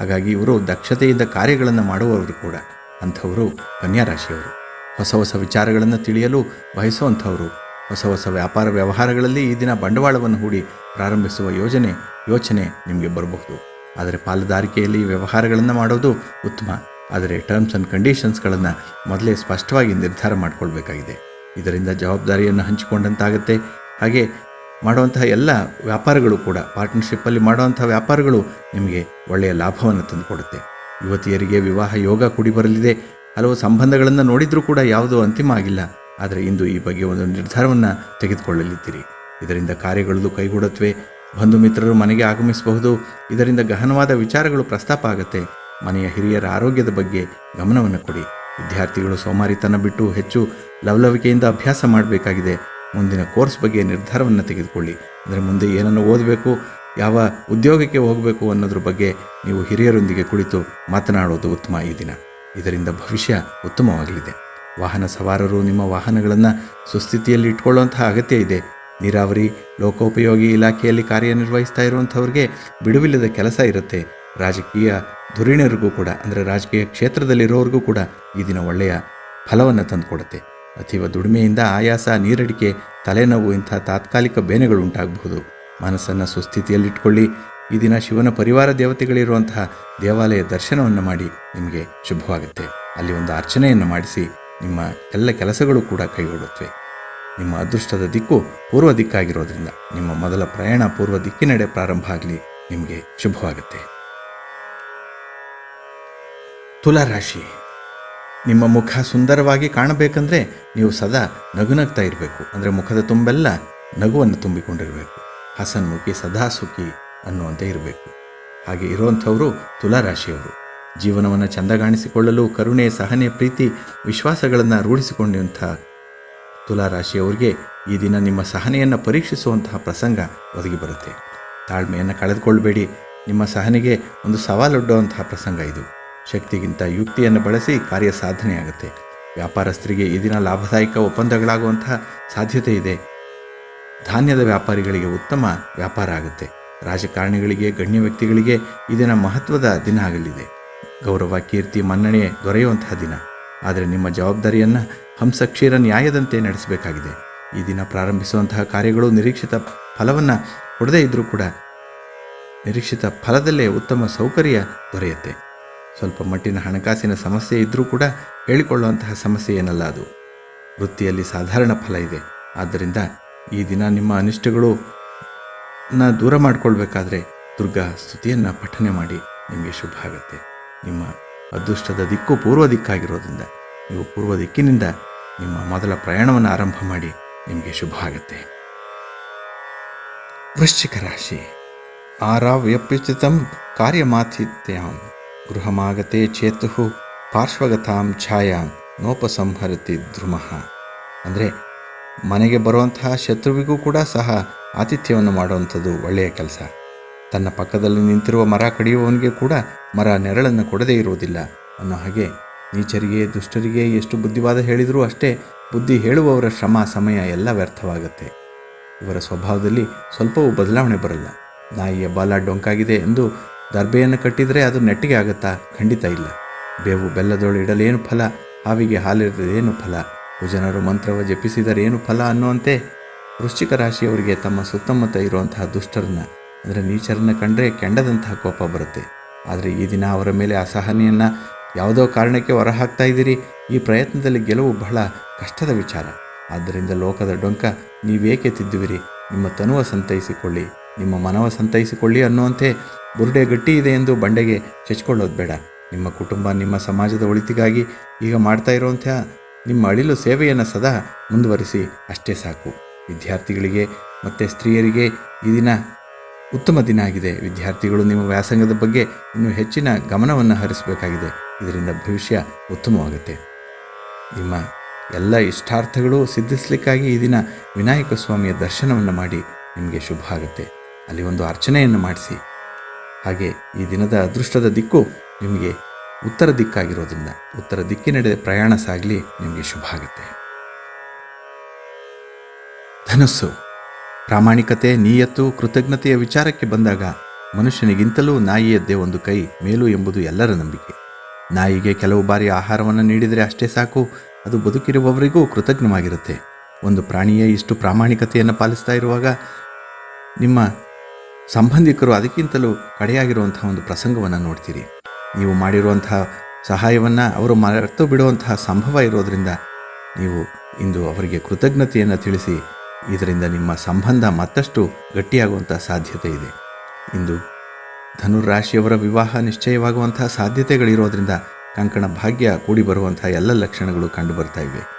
ಹಾಗಾಗಿ ಇವರು ದಕ್ಷತೆಯಿಂದ ಕಾರ್ಯಗಳನ್ನು ಮಾಡುವವರು ಕೂಡ ಅಂಥವರು ಕನ್ಯಾ ರಾಶಿಯವರು. ಹೊಸ ಹೊಸ ವಿಚಾರಗಳನ್ನು ತಿಳಿಯಲು ಬಯಸುವಂಥವರು, ಹೊಸ ಹೊಸ ವ್ಯಾಪಾರ ವ್ಯವಹಾರಗಳಲ್ಲಿ ಈ ದಿನ ಬಂಡವಾಳವನ್ನು ಹೂಡಿ ಪ್ರಾರಂಭಿಸುವ ಯೋಜನೆ, ಯೋಚನೆ ನಿಮಗೆ ಬರಬಹುದು. ಆದರೆ ಪಾಲುದಾರಿಕೆಯಲ್ಲಿ ವ್ಯವಹಾರಗಳನ್ನು ಮಾಡೋದು ಉತ್ತಮ. ಆದರೆ ಟರ್ಮ್ಸ್ ಆ್ಯಂಡ್ ಕಂಡೀಷನ್ಸ್ಗಳನ್ನು ಮೊದಲೇ ಸ್ಪಷ್ಟವಾಗಿ ನಿರ್ಧಾರ ಮಾಡಿಕೊಳ್ಬೇಕಾಗಿದೆ. ಇದರಿಂದ ಜವಾಬ್ದಾರಿಯನ್ನು ಹಂಚಿಕೊಂಡಂತಾಗುತ್ತೆ. ಹಾಗೆ ಮಾಡುವಂತಹ ಎಲ್ಲ ವ್ಯಾಪಾರಗಳು ಕೂಡ ಪಾರ್ಟ್ನರ್ಶಿಪ್ಪಲ್ಲಿ ಮಾಡುವಂಥ ವ್ಯಾಪಾರಗಳು ನಿಮಗೆ ಒಳ್ಳೆಯ ಲಾಭವನ್ನು ತಂದುಕೊಡುತ್ತೆ. ಯುವತಿಯರಿಗೆ ವಿವಾಹ ಯೋಗ ಕೂಡಿ ಬರಲಿದೆ. ಹಲವು ಸಂಬಂಧಗಳನ್ನು ನೋಡಿದರೂ ಕೂಡ ಯಾವುದೂ ಅಂತಿಮ ಆಗಿಲ್ಲ. ಆದರೆ ಇಂದು ಈ ಬಗ್ಗೆ ಒಂದು ನಿರ್ಧಾರವನ್ನು ತೆಗೆದುಕೊಳ್ಳಲಿದ್ದೀರಿ. ಇದರಿಂದ ಕಾರ್ಯಗಳು ಕೈಗೂಡತ್ವೆ. ಬಂಧು ಮಿತ್ರರು ಮನೆಗೆ ಆಗಮಿಸಬಹುದು. ಇದರಿಂದ ಗಹನವಾದ ವಿಚಾರಗಳು ಪ್ರಸ್ತಾಪ ಆಗುತ್ತೆ. ಮನೆಯ ಹಿರಿಯರ ಆರೋಗ್ಯದ ಬಗ್ಗೆ ಗಮನವನ್ನು ಕೊಡಿ. ವಿದ್ಯಾರ್ಥಿಗಳು ಸೋಮಾರಿತನ ಬಿಟ್ಟು ಹೆಚ್ಚು ಲವಲವಿಕೆಯಿಂದ ಅಭ್ಯಾಸ ಮಾಡಬೇಕಾಗಿದೆ. ಮುಂದಿನ ಕೋರ್ಸ್ ಬಗ್ಗೆ ನಿರ್ಧಾರವನ್ನು ತೆಗೆದುಕೊಳ್ಳಿ. ಅಂದರೆ ಮುಂದೆ ಏನನ್ನು ಓದಬೇಕು, ಯಾವ ಉದ್ಯೋಗಕ್ಕೆ ಹೋಗಬೇಕು ಅನ್ನೋದ್ರ ಬಗ್ಗೆ ನೀವು ಹಿರಿಯರೊಂದಿಗೆ ಕುಳಿತು ಮಾತನಾಡೋದು ಉತ್ತಮ ಈ ದಿನ. ಇದರಿಂದ ಭವಿಷ್ಯ ಉತ್ತಮವಾಗಲಿದೆ. ವಾಹನ ಸವಾರರು ನಿಮ್ಮ ವಾಹನಗಳನ್ನು ಸುಸ್ಥಿತಿಯಲ್ಲಿ ಇಟ್ಕೊಳ್ಳುವಂತಹ ಅಗತ್ಯ ಇದೆ. ನೀರಾವರಿ, ಲೋಕೋಪಯೋಗಿ ಇಲಾಖೆಯಲ್ಲಿ ಕಾರ್ಯನಿರ್ವಹಿಸ್ತಾ ಇರುವಂಥವ್ರಿಗೆ ಬಿಡುವಿಲ್ಲದ ಕೆಲಸ ಇರುತ್ತೆ. ರಾಜಕೀಯ ಧುರೀಣರಿಗೂ ಕೂಡ, ಅಂದರೆ ರಾಜಕೀಯ ಕ್ಷೇತ್ರದಲ್ಲಿರೋರಿಗೂ ಕೂಡ ಈ ದಿನ ಒಳ್ಳೆಯ ಫಲವನ್ನು ತಂದುಕೊಡುತ್ತೆ. ಅತೀವ ದುಡಿಮೆಯಿಂದ ಆಯಾಸ, ನೀರಡಿಕೆ, ತಲೆನೋವು ಇಂಥ ತಾತ್ಕಾಲಿಕ ಬೇನೆಗಳು ಉಂಟಾಗಬಹುದು. ಮನಸ್ಸನ್ನು ಸುಸ್ಥಿತಿಯಲ್ಲಿಟ್ಕೊಳ್ಳಿ. ಈ ದಿನ ಶಿವನ ಪರಿವಾರ ದೇವತೆಗಳಿರುವಂತಹ ದೇವಾಲಯ ದರ್ಶನವನ್ನು ಮಾಡಿ ನಿಮಗೆ ಶುಭವಾಗುತ್ತೆ. ಅಲ್ಲಿ ಒಂದು ಅರ್ಚನೆಯನ್ನು ಮಾಡಿಸಿ ನಿಮ್ಮ ಎಲ್ಲ ಕೆಲಸಗಳು ಕೂಡ ಕೈಗೊಳ್ಳುತ್ತವೆ. ನಿಮ್ಮ ಅದೃಷ್ಟದ ದಿಕ್ಕು ಪೂರ್ವ ದಿಕ್ಕಾಗಿರೋದ್ರಿಂದ, ನಿಮ್ಮ ಮೊದಲ ಪ್ರಯಾಣ ಪೂರ್ವ ದಿಕ್ಕಿನೆಡೆ ಪ್ರಾರಂಭ ಆಗಲಿ ನಿಮಗೆ ಶುಭವಾಗುತ್ತೆ. ತುಲಾರಾಶಿ. ನಿಮ್ಮ ಮುಖ ಸುಂದರವಾಗಿ ಕಾಣಬೇಕಂದ್ರೆ ನೀವು ಸದಾ ನಗುನಗ್ತಾ ಇರಬೇಕು. ಅಂದರೆ ಮುಖದ ತುಂಬೆಲ್ಲ ನಗುವನ್ನು ತುಂಬಿಕೊಂಡಿರಬೇಕು. ಹಸನ್ಮುಖಿ ಸದಾ ಸುಖಿ ಅನ್ನುವಂತೆ ಇರಬೇಕು. ಹಾಗೆ ಇರುವಂಥವರು ತುಲಾರಾಶಿಯವರು. ಜೀವನವನ್ನು ಚಂದಗಾಣಿಸಿಕೊಳ್ಳಲು ಕರುಣೆ, ಸಹನೆ, ಪ್ರೀತಿ, ವಿಶ್ವಾಸಗಳನ್ನು ರೂಢಿಸಿಕೊಂಡಂಥ ತುಲಾರಾಶಿಯವರಿಗೆ ಈ ದಿನ ನಿಮ್ಮ ಸಹನೆಯನ್ನು ಪರೀಕ್ಷಿಸುವಂತಹ ಪ್ರಸಂಗ ಒದಗಿ ಬರುತ್ತೆ. ತಾಳ್ಮೆಯನ್ನು ಕಳೆದುಕೊಳ್ಳಬೇಡಿ ನಿಮ್ಮ ಸಹನೆಗೆ ಒಂದು ಸವಾಲೊಡ್ಡುವಂತಹ ಪ್ರಸಂಗ ಇದು. ಶಕ್ತಿಗಿಂತ ಯುಕ್ತಿಯನ್ನು ಬಳಸಿ ಕಾರ್ಯ ಸಾಧನೆ ಆಗುತ್ತೆ ವ್ಯಾಪಾರಸ್ಥರಿಗೆ ಈ ದಿನ ಲಾಭದಾಯಕ ಒಪ್ಪಂದಗಳಾಗುವಂತಹ ಸಾಧ್ಯತೆ ಇದೆ. ಧಾನ್ಯದ ವ್ಯಾಪಾರಿಗಳಿಗೆ ಉತ್ತಮ ವ್ಯಾಪಾರ ಆಗುತ್ತೆ. ರಾಜಕಾರಣಿಗಳಿಗೆ, ಗಣ್ಯ ವ್ಯಕ್ತಿಗಳಿಗೆ ಈ ದಿನ ಮಹತ್ವದ ದಿನ ಆಗಲಿದೆ. ಗೌರವ, ಕೀರ್ತಿ, ಮನ್ನಣೆ ದೊರೆಯುವಂತಹ ದಿನ. ಆದರೆ ನಿಮ್ಮ ಜವಾಬ್ದಾರಿಯನ್ನು ಹಂಸಕ್ಷೀರ ನ್ಯಾಯದಂತೆ ನಡೆಸಬೇಕಾಗಿದೆ. ಈ ದಿನ ಪ್ರಾರಂಭಿಸುವಂತಹ ಕಾರ್ಯಗಳು ನಿರೀಕ್ಷಿತ ಫಲವನ್ನು ಕೊಡದೇ ಇದ್ದರೂ ಕೂಡ ನಿರೀಕ್ಷಿತ ಫಲದಲ್ಲೇ ಉತ್ತಮ ಸೌಕರ್ಯ ದೊರೆಯುತ್ತೆ. ಸ್ವಲ್ಪ ಮಟ್ಟಿನ ಹಣಕಾಸಿನ ಸಮಸ್ಯೆ ಇದ್ದರೂ ಕೂಡ ಹೇಳಿಕೊಳ್ಳುವಂತಹ ಸಮಸ್ಯೆ ಏನಲ್ಲ ಅದು. ವೃತ್ತಿಯಲ್ಲಿ ಸಾಧಾರಣ ಫಲ ಇದೆ. ಆದ್ದರಿಂದ ಈ ದಿನ ನಿಮ್ಮ ಅನಿಷ್ಟಗಳು ನ ದೂರ ಮಾಡಿಕೊಳ್ಬೇಕಾದ್ರೆ ದುರ್ಗಾ ಸ್ತುತಿಯನ್ನು ಪಠನೆ ಮಾಡಿ. ನಿಮಗೆ ಶುಭ ಆಗುತ್ತೆ. ನಿಮ್ಮ ಅದೃಷ್ಟದ ದಿಕ್ಕು ಪೂರ್ವ ದಿಕ್ಕಾಗಿರೋದ್ರಿಂದ ನೀವು ಪೂರ್ವ ದಿಕ್ಕಿನಿಂದ ನಿಮ್ಮ ಮೊದಲ ಪ್ರಯಾಣವನ್ನು ಆರಂಭ ಮಾಡಿ. ನಿಮಗೆ ಶುಭ ಆಗುತ್ತೆ. ವೃಶ್ಚಿಕ ರಾಶಿ. ಆರಾವ್ಯಪ್ಯುಚಿತಂ ಕಾರ್ಯಮಾತಿಥ್ಯಾಂ ಗೃಹಮಾಗತೆ ಚೇತು ಪಾರ್ಶ್ವಗತಾಂ ಛಾಯಾಂ ನೋಪಸಂಹರತಿ ಧ್ರುಮಃ. ಅಂದರೆ ಮನೆಗೆ ಬರುವಂತಹ ಶತ್ರುವಿಗೂ ಕೂಡ ಸಹ ಆತಿಥ್ಯವನ್ನು ಮಾಡುವಂಥದ್ದು ಒಳ್ಳೆಯ ಕೆಲಸ. ತನ್ನ ಪಕ್ಕದಲ್ಲಿ ನಿಂತಿರುವ ಮರ ಕಡಿಯುವವನಿಗೆ ಕೂಡ ಮರ ನೆರಳನ್ನು ಕೊಡದೇ ಇರುವುದಿಲ್ಲ ಅನ್ನೋ ಹಾಗೆ ನೀಚರಿಗೆ, ದುಷ್ಟರಿಗೆ ಎಷ್ಟು ಬುದ್ಧಿವಾದ ಹೇಳಿದರೂ ಅಷ್ಟೇ ಬುದ್ಧಿ ಹೇಳುವವರ ಶ್ರಮ, ಸಮಯ ಎಲ್ಲ ವ್ಯರ್ಥವಾಗುತ್ತೆ. ಇವರ ಸ್ವಭಾವದಲ್ಲಿ ಸ್ವಲ್ಪವೂ ಬದಲಾವಣೆ ಬರಲ್ಲ. ನಾಯಿಯ ಬಾಲ ಡೊಂಕಾಗಿದೆ ಎಂದು ದರ್ಬೆಯನ್ನು ಕಟ್ಟಿದರೆ ಅದು ನೆಟ್ಟಿಗೆ ಆಗುತ್ತಾ? ಖಂಡಿತ ಇಲ್ಲ. ಬೇವು ಬೆಲ್ಲದೊಳು ಇಡಲೇನು ಫಲ? ಹಾವಿಗೆ ಹಾಲಿರದೇನು ಫಲ? ಕುಜನರು ಮಂತ್ರವ ಜಪಿಸಿದರೇನು ಫಲ ಅನ್ನುವಂತೆ? ವೃಶ್ಚಿಕ ರಾಶಿಯವರಿಗೆ ತಮ್ಮ ಸುತ್ತಮುತ್ತ ಇರುವಂತಹ ದುಷ್ಟರನ್ನ, ಅಂದರೆ ನೀಚರನ್ನ ಕಂಡರೆ ಕೆಂಡದಂತಹ ಕೋಪ ಬರುತ್ತೆ. ಆದರೆ ಈ ದಿನ ಅವರ ಮೇಲೆ ಅಸಹನೆಯನ್ನು ಯಾವುದೋ ಕಾರಣಕ್ಕೆ ಹೊರಹಾಕ್ತಾ ಇದ್ದೀರಿ? ಈ ಪ್ರಯತ್ನದಲ್ಲಿ ಗೆಲುವು ಬಹಳ ಕಷ್ಟದ ವಿಚಾರ. ಆದ್ದರಿಂದ ಲೋಕದ ಡೊಂಕ ನೀವೇಕೆ ತಿದ್ದುವಿರಿ? ನಿಮ್ಮ ತನುವ ಸಂತೈಸಿಕೊಳ್ಳಿ, ನಿಮ್ಮ ಮನವ ಸಂತೈಸಿಕೊಳ್ಳಿ ಅನ್ನುವಂತೆ ಬುರುಡೆ ಗಟ್ಟಿ ಇದೆ ಎಂದು ಬಂಡೆಗೆ ಚಚ್ಕೊಳ್ಳೋದು ಬೇಡ. ನಿಮ್ಮ ಕುಟುಂಬ ನಿಮ್ಮ ಸಮಾಜದ ಒಳಿತಿಗಾಗಿ ಈಗ ಮಾಡ್ತಾ ಇರುವಂತಹ ನಿಮ್ಮ ಅಳಿಲು ಸೇವೆಯನ್ನು ಸದಾ ಮುಂದುವರಿಸಿ ಅಷ್ಟೇ ಸಾಕು. ವಿದ್ಯಾರ್ಥಿಗಳಿಗೆ ಮತ್ತು ಸ್ತ್ರೀಯರಿಗೆ ಈ ದಿನ ಉತ್ತಮ ದಿನ ಆಗಿದೆ. ವಿದ್ಯಾರ್ಥಿಗಳು ನಿಮ್ಮ ವ್ಯಾಸಂಗದ ಬಗ್ಗೆ ಇನ್ನೂ ಹೆಚ್ಚಿನ ಗಮನವನ್ನು ಹರಿಸಬೇಕಾಗಿದೆ. ಇದರಿಂದ ಭವಿಷ್ಯ ಉತ್ತಮವಾಗುತ್ತೆ. ನಿಮ್ಮ ಎಲ್ಲ ಇಷ್ಟಾರ್ಥಗಳು ಸಿದ್ಧಿಸಲಿಕ್ಕಾಗಿ ಈ ದಿನ ವಿನಾಯಕ ಸ್ವಾಮಿಯ ದರ್ಶನವನ್ನು ಮಾಡಿ ನಿಮಗೆ ಶುಭ ಆಗುತ್ತೆ. ಅಲ್ಲಿ ಒಂದು ಅರ್ಚನೆಯನ್ನು ಮಾಡಿಸಿ. ಹಾಗೆ ಈ ದಿನದ ಅದೃಷ್ಟದ ದಿಕ್ಕು ನಿಮಗೆ ಉತ್ತರ ದಿಕ್ಕಾಗಿರೋದ್ರಿಂದ ಉತ್ತರ ದಿಕ್ಕಿನೆಡೆ ಪ್ರಯಾಣ ಸಾಗಲಿ ನಿಮಗೆ ಶುಭ ಆಗುತ್ತೆ. ಧನಸ್ಸು. ಪ್ರಾಮಾಣಿಕತೆ, ನೀಯತ್ತು, ಕೃತಜ್ಞತೆಯ ವಿಚಾರಕ್ಕೆ ಬಂದಾಗ ಮನುಷ್ಯನಿಗಿಂತಲೂ ನಾಯಿಯದ್ದೇ ಒಂದು ಕೈ ಮೇಲು ಎಂಬುದು ಎಲ್ಲರ ನಂಬಿಕೆ. ನಾಯಿಗೆ ಕೆಲವು ಬಾರಿ ಆಹಾರವನ್ನು ನೀಡಿದರೆ ಅಷ್ಟೇ ಸಾಕು, ಅದು ಬದುಕಿರುವವರಿಗೂ ಕೃತಜ್ಞವಾಗಿರುತ್ತೆ. ಒಂದು ಪ್ರಾಣಿಯೇ ಇಷ್ಟು ಪ್ರಾಮಾಣಿಕತೆಯನ್ನು ಪಾಲಿಸ್ತಾ ಇರುವಾಗ ನಿಮ್ಮ ಸಂಬಂಧಿಕರು ಅದಕ್ಕಿಂತಲೂ ಕಡೆಯಾಗಿರುವಂತಹ ಒಂದು ಪ್ರಸಂಗವನ್ನು ನೋಡ್ತೀರಿ. ನೀವು ಮಾಡಿರುವಂತಹ ಸಹಾಯವನ್ನು ಅವರು ಮರೆತು ಬಿಡುವಂತಹ ಸಂಭವ ಇರೋದರಿಂದ ನೀವು ಇಂದು ಅವರಿಗೆ ಕೃತಜ್ಞತೆಯನ್ನು ತಿಳಿಸಿ ಇದರಿಂದ ನಿಮ್ಮ ಸಂಬಂಧ ಮತ್ತಷ್ಟು ಗಟ್ಟಿಯಾಗುವಂಥ ಸಾಧ್ಯತೆ ಇದೆ. ಇಂದು ಧನುರಾಶಿಯವರ ವಿವಾಹ ನಿಶ್ಚಯವಾಗುವಂತಹ ಸಾಧ್ಯತೆಗಳಿರೋದ್ರಿಂದ ಕಂಕಣ ಭಾಗ್ಯ ಕೂಡಿ ಬರುವಂತಹ ಎಲ್ಲ ಲಕ್ಷಣಗಳು ಕಂಡುಬರ್ತಾ ಇವೆ.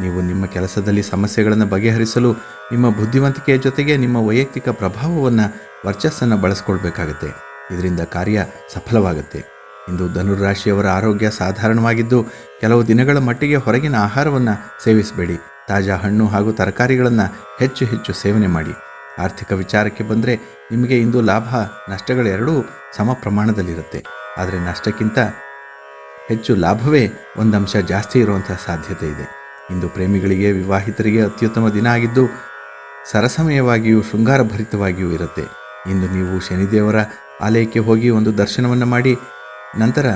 ನೀವು ನಿಮ್ಮ ಕೆಲಸದಲ್ಲಿ ಸಮಸ್ಯೆಗಳನ್ನು ಬಗೆಹರಿಸಲು ನಿಮ್ಮ ಬುದ್ಧಿವಂತಿಕೆಯ ಜೊತೆಗೆ ನಿಮ್ಮ ವೈಯಕ್ತಿಕ ಪ್ರಭಾವವನ್ನು ವರ್ಚಸ್ಸನ್ನು ಬಳಸ್ಕೊಳ್ಬೇಕಾಗತ್ತೆ. ಇದರಿಂದ ಕಾರ್ಯ ಸಫಲವಾಗುತ್ತೆ. ಇಂದು ಧನುರಾಶಿಯವರ ಆರೋಗ್ಯ ಸಾಧಾರಣವಾಗಿದ್ದು, ಕೆಲವು ದಿನಗಳ ಮಟ್ಟಿಗೆ ಹೊರಗಿನ ಆಹಾರವನ್ನು ಸೇವಿಸಬೇಡಿ. ತಾಜಾ ಹಣ್ಣು ಹಾಗೂ ತರಕಾರಿಗಳನ್ನು ಹೆಚ್ಚು ಹೆಚ್ಚು ಸೇವನೆ ಮಾಡಿ. ಆರ್ಥಿಕ ವಿಚಾರಕ್ಕೆ ಬಂದರೆ ನಿಮಗೆ ಇಂದು ಲಾಭ, ನಷ್ಟಗಳೆರಡೂ ಸಮ ಪ್ರಮಾಣದಲ್ಲಿರುತ್ತೆ. ಆದರೆ ನಷ್ಟಕ್ಕಿಂತ ಹೆಚ್ಚು ಲಾಭವೇ ಒಂದಂಶ ಜಾಸ್ತಿ ಇರುವಂಥ ಸಾಧ್ಯತೆ ಇದೆ. ಇಂದು ಪ್ರೇಮಿಗಳಿಗೆ, ವಿವಾಹಿತರಿಗೆ ಅತ್ಯುತ್ತಮ ದಿನ ಆಗಿದ್ದು, ಸರಸಮಯವಾಗಿಯೂ ಶೃಂಗಾರಭರಿತವಾಗಿಯೂ ಇರುತ್ತೆ. ಇಂದು ನೀವು ಶನಿದೇವರ ಆಲಯಕ್ಕೆ ಹೋಗಿ ಒಂದು ದರ್ಶನವನ್ನು ಮಾಡಿ, ನಂತರ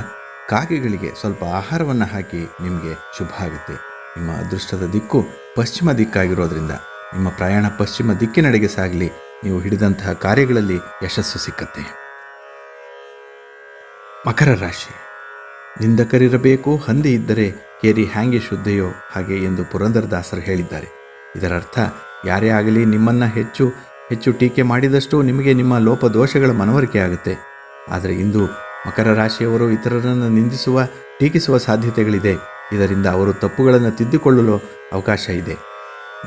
ಕಾಗೆಗಳಿಗೆ ಸ್ವಲ್ಪ ಆಹಾರವನ್ನು ಹಾಕಿ ನಿಮಗೆ ಶುಭ ಆಗುತ್ತೆ. ನಿಮ್ಮ ಅದೃಷ್ಟದ ದಿಕ್ಕು ಪಶ್ಚಿಮ ದಿಕ್ಕಾಗಿರೋದ್ರಿಂದ, ನಿಮ್ಮ ಪ್ರಯಾಣ ಪಶ್ಚಿಮ ದಿಕ್ಕಿನಡೆಗೆ ಸಾಗಲಿ, ನೀವು ಹಿಡಿದಂತಹ ಕಾರ್ಯಗಳಲ್ಲಿ ಯಶಸ್ಸು ಸಿಕ್ಕತ್ತೆ. ಮಕರ ರಾಶಿ. ನಿಂದಕರಿರಬೇಕು, ಹಂದಿ ಇದ್ದರೆ ಕೇರಿ ಹ್ಯಾಂಗೆ ಶುದ್ಧೆಯೋ ಹಾಗೆ ಎಂದು ಪುರಂದರದಾಸರು ಹೇಳಿದ್ದಾರೆ. ಇದರ ಅರ್ಥ ಯಾರೇ ಆಗಲಿ ನಿಮ್ಮನ್ನು ಹೆಚ್ಚು ಹೆಚ್ಚು ಟೀಕೆ ಮಾಡಿದಷ್ಟು ನಿಮಗೆ ನಿಮ್ಮ ಲೋಪದೋಷಗಳ ಮನವರಿಕೆ ಆಗುತ್ತೆ. ಆದರೆ ಇಂದು ಮಕರ ರಾಶಿಯವರು ಇತರರನ್ನು ನಿಂದಿಸುವ, ಟೀಕಿಸುವ ಸಾಧ್ಯತೆಗಳಿದೆ. ಇದರಿಂದ ಅವರು ತಪ್ಪುಗಳನ್ನು ತಿದ್ದಿಕೊಳ್ಳಲು ಅವಕಾಶ ಇದೆ.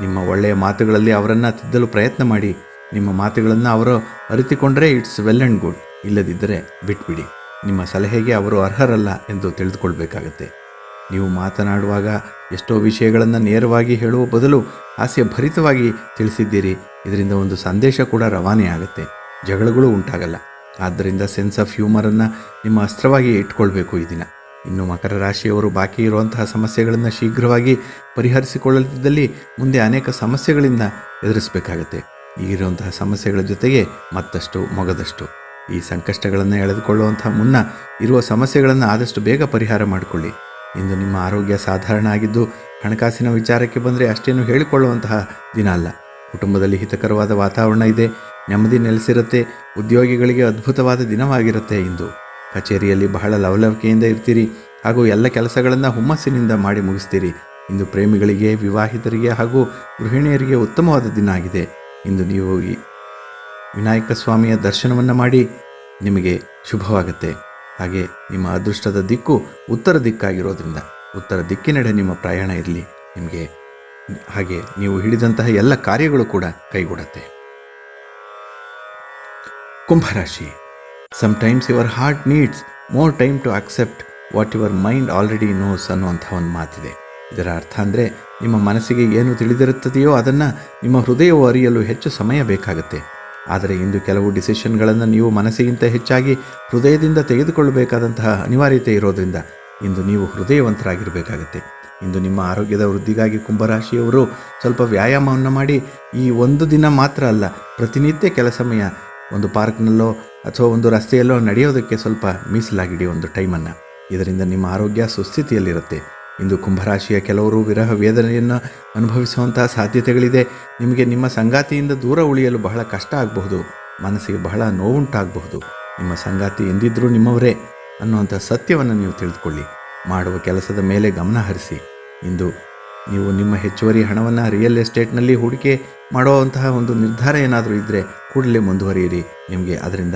ನಿಮ್ಮ ಒಳ್ಳೆಯ ಮಾತುಗಳಲ್ಲಿ ಅವರನ್ನು ತಿದ್ದಲು ಪ್ರಯತ್ನ ಮಾಡಿ. ನಿಮ್ಮ ಮಾತುಗಳನ್ನು ಅವರು ಅರಿತುಕೊಂಡರೆ ಇಟ್ಸ್ ವೆಲ್ ಆ್ಯಂಡ್ ಗುಡ್. ಇಲ್ಲದಿದ್ದರೆ ಬಿಟ್ಬಿಡಿ. ನಿಮ್ಮ ಸಲಹೆಗೆ ಅವರು ಅರ್ಹರಲ್ಲ ಎಂದು ತಿಳಿದುಕೊಳ್ಬೇಕಾಗತ್ತೆ. ನೀವು ಮಾತನಾಡುವಾಗ ಎಷ್ಟೋ ವಿಷಯಗಳನ್ನು ನೇರವಾಗಿ ಹೇಳುವ ಬದಲು ಹಾಸ್ಯಭರಿತವಾಗಿ ತಿಳಿಸಿದ್ದೀರಿ. ಇದರಿಂದ ಒಂದು ಸಂದೇಶ ಕೂಡ ರವಾನೆ ಆಗುತ್ತೆ. ಜಗಳಗಳು ಉಂಟಾಗಲ್ಲ. ಆದ್ದರಿಂದ ಸೆನ್ಸ್ ಆಫ್ ಹ್ಯೂಮರನ್ನು ನಿಮ್ಮ ಅಸ್ತ್ರವಾಗಿ ಇಟ್ಕೊಳ್ಬೇಕು ಈ ದಿನ. ಇನ್ನು ಮಕರ ರಾಶಿಯವರು ಬಾಕಿ ಇರುವಂತಹ ಸಮಸ್ಯೆಗಳನ್ನು ಶೀಘ್ರವಾಗಿ ಪರಿಹರಿಸಿಕೊಳ್ಳದಿದ್ದಲ್ಲಿ ಮುಂದೆ ಅನೇಕ ಸಮಸ್ಯೆಗಳಿಂದ ಎದುರಿಸಬೇಕಾಗತ್ತೆ. ಈಗಿರುವಂತಹ ಸಮಸ್ಯೆಗಳ ಜೊತೆಗೆ ಮತ್ತಷ್ಟು ಮೊಗದಷ್ಟು. ಈ ಸಂಕಷ್ಟಗಳನ್ನು ಎಳೆದುಕೊಳ್ಳುವಂತಹ ಮುನ್ನ ಇರುವ ಸಮಸ್ಯೆಗಳನ್ನು ಆದಷ್ಟು ಬೇಗ ಪರಿಹಾರ ಮಾಡಿಕೊಳ್ಳಿ. ಇಂದು ನಿಮ್ಮ ಆರೋಗ್ಯ ಸಾಧಾರಣ ಆಗಿದ್ದು ಹಣಕಾಸಿನ ವಿಚಾರಕ್ಕೆ ಬಂದರೆ ಅಷ್ಟೇನು ಹೇಳಿಕೊಳ್ಳುವಂತಹ ದಿನ ಅಲ್ಲ. ಕುಟುಂಬದಲ್ಲಿ ಹಿತಕರವಾದ ವಾತಾವರಣ ಇದೆ, ನೆಮ್ಮದಿ ನೆಲೆಸಿರುತ್ತೆ, ಉದ್ಯೋಗಿಗಳಿಗೆ ಅದ್ಭುತವಾದ ದಿನವಾಗಿರುತ್ತೆ ಇಂದು. ಕಚೇರಿಯಲ್ಲಿ ಬಹಳ ಲವಲವಿಕೆಯಿಂದ ಇರ್ತೀರಿ, ಹಾಗೂ ಎಲ್ಲ ಕೆಲಸಗಳನ್ನು ಹುಮ್ಮಸ್ಸಿನಿಂದ ಮಾಡಿ ಮುಗಿಸ್ತೀರಿ. ಇಂದು ಪ್ರೇಮಿಗಳಿಗೆ, ವಿವಾಹಿತರಿಗೆ ಹಾಗೂ ಗೃಹಿಣಿಯರಿಗೆ ಉತ್ತಮವಾದ ದಿನ ಆಗಿದೆ. ಇಂದು ನೀವು ಈ ವಿನಾಯಕ ಸ್ವಾಮಿಯ ದರ್ಶನವನ್ನು ಮಾಡಿ ನಿಮಗೆ ಶುಭವಾಗುತ್ತೆ. ಹಾಗೆ ನಿಮ್ಮ ಅದೃಷ್ಟದ ದಿಕ್ಕು ಉತ್ತರ ದಿಕ್ಕಾಗಿರೋದ್ರಿಂದ ಉತ್ತರ ದಿಕ್ಕಿನೆಡೆ ನಿಮ್ಮ ಪ್ರಯಾಣ ಇರಲಿ. ನಿಮಗೆ ಹಾಗೆ ನೀವು ಹಿಡಿದಂತಹ ಎಲ್ಲ ಕಾರ್ಯಗಳು ಕೂಡ ಕೈಗೂಡತ್ತೆ. ಕುಂಭರಾಶಿ. Sometimes your heart needs more time to accept what your mind already knows ಅನ್ನುವಂಥ ಒಂದು ಮಾತಿದೆ. ಇದರ ಅರ್ಥ ಅಂದರೆ ನಿಮ್ಮ ಮನಸ್ಸಿಗೆ ಏನು ತಿಳಿದಿರುತ್ತದೆಯೋ ಅದನ್ನು ನಿಮ್ಮ ಹೃದಯವು ಅರಿಯಲು ಹೆಚ್ಚು ಸಮಯ ಬೇಕಾಗುತ್ತೆ. ಆದರೆ ಇಂದು ಕೆಲವು ಡಿಸಿಷನ್ಗಳನ್ನು ನೀವು ಮನಸ್ಸಿಗಿಂತ ಹೆಚ್ಚಾಗಿ ಹೃದಯದಿಂದ ತೆಗೆದುಕೊಳ್ಳಬೇಕಾದಂತಹ ಅನಿವಾರ್ಯತೆ ಇರೋದ್ರಿಂದ ಇಂದು ನೀವು ಹೃದಯವಂತರಾಗಿರಬೇಕಾಗತ್ತೆ. ಇಂದು ನಿಮ್ಮ ಆರೋಗ್ಯದ ವೃದ್ಧಿಗಾಗಿ ಕುಂಭರಾಶಿಯವರು ಸ್ವಲ್ಪ ವ್ಯಾಯಾಮವನ್ನು ಮಾಡಿ ಈ ಒಂದು ದಿನ ಮಾತ್ರ ಅಲ್ಲ, ಪ್ರತಿನಿತ್ಯ ಕೆಲ ಸಮಯ ಒಂದು ಪಾರ್ಕ್ನಲ್ಲೋ ಅಥವಾ ಒಂದು ರಸ್ತೆಯಲ್ಲೋ ನಡೆಯೋದಕ್ಕೆ ಸ್ವಲ್ಪ ಮೀಸಲಾಗಿಡಿ ಒಂದು ಟೈಮನ್ನು. ಇದರಿಂದ ನಿಮ್ಮ ಆರೋಗ್ಯ ಸುಸ್ಥಿತಿಯಲ್ಲಿರುತ್ತೆ. ಇಂದು ಕುಂಭರಾಶಿಯ ಕೆಲವರು ವಿರಹ ವೇದನೆಯನ್ನು ಅನುಭವಿಸುವಂತಹ ಸಾಧ್ಯತೆಗಳಿದೆ. ನಿಮಗೆ ನಿಮ್ಮ ಸಂಗಾತಿಯಿಂದ ದೂರ ಉಳಿಯಲು ಬಹಳ ಕಷ್ಟ ಆಗಬಹುದು. ಮನಸ್ಸಿಗೆ ಬಹಳ ನೋವುಂಟಾಗಬಹುದು. ನಿಮ್ಮ ಸಂಗಾತಿ ಎಂದಿದ್ರೂ ನಿಮ್ಮವರೇ ಅನ್ನುವಂಥ ಸತ್ಯವನ್ನು ನೀವು ತಿಳಿದುಕೊಳ್ಳಿ. ಮಾಡುವ ಕೆಲಸದ ಮೇಲೆ ಗಮನ ಹರಿಸಿ. ಇಂದು ನೀವು ನಿಮ್ಮ ಹೆಚ್ಚುವರಿ ಹಣವನ್ನು ರಿಯಲ್ ಎಸ್ಟೇಟ್ನಲ್ಲಿ ಹೂಡಿಕೆ ಮಾಡುವಂತಹ ಒಂದು ನಿರ್ಧಾರ ಏನಾದರೂ ಇದ್ದರೆ ಕೂಡಲೇ ಮುಂದುವರಿಯಿರಿ. ನಿಮಗೆ ಅದರಿಂದ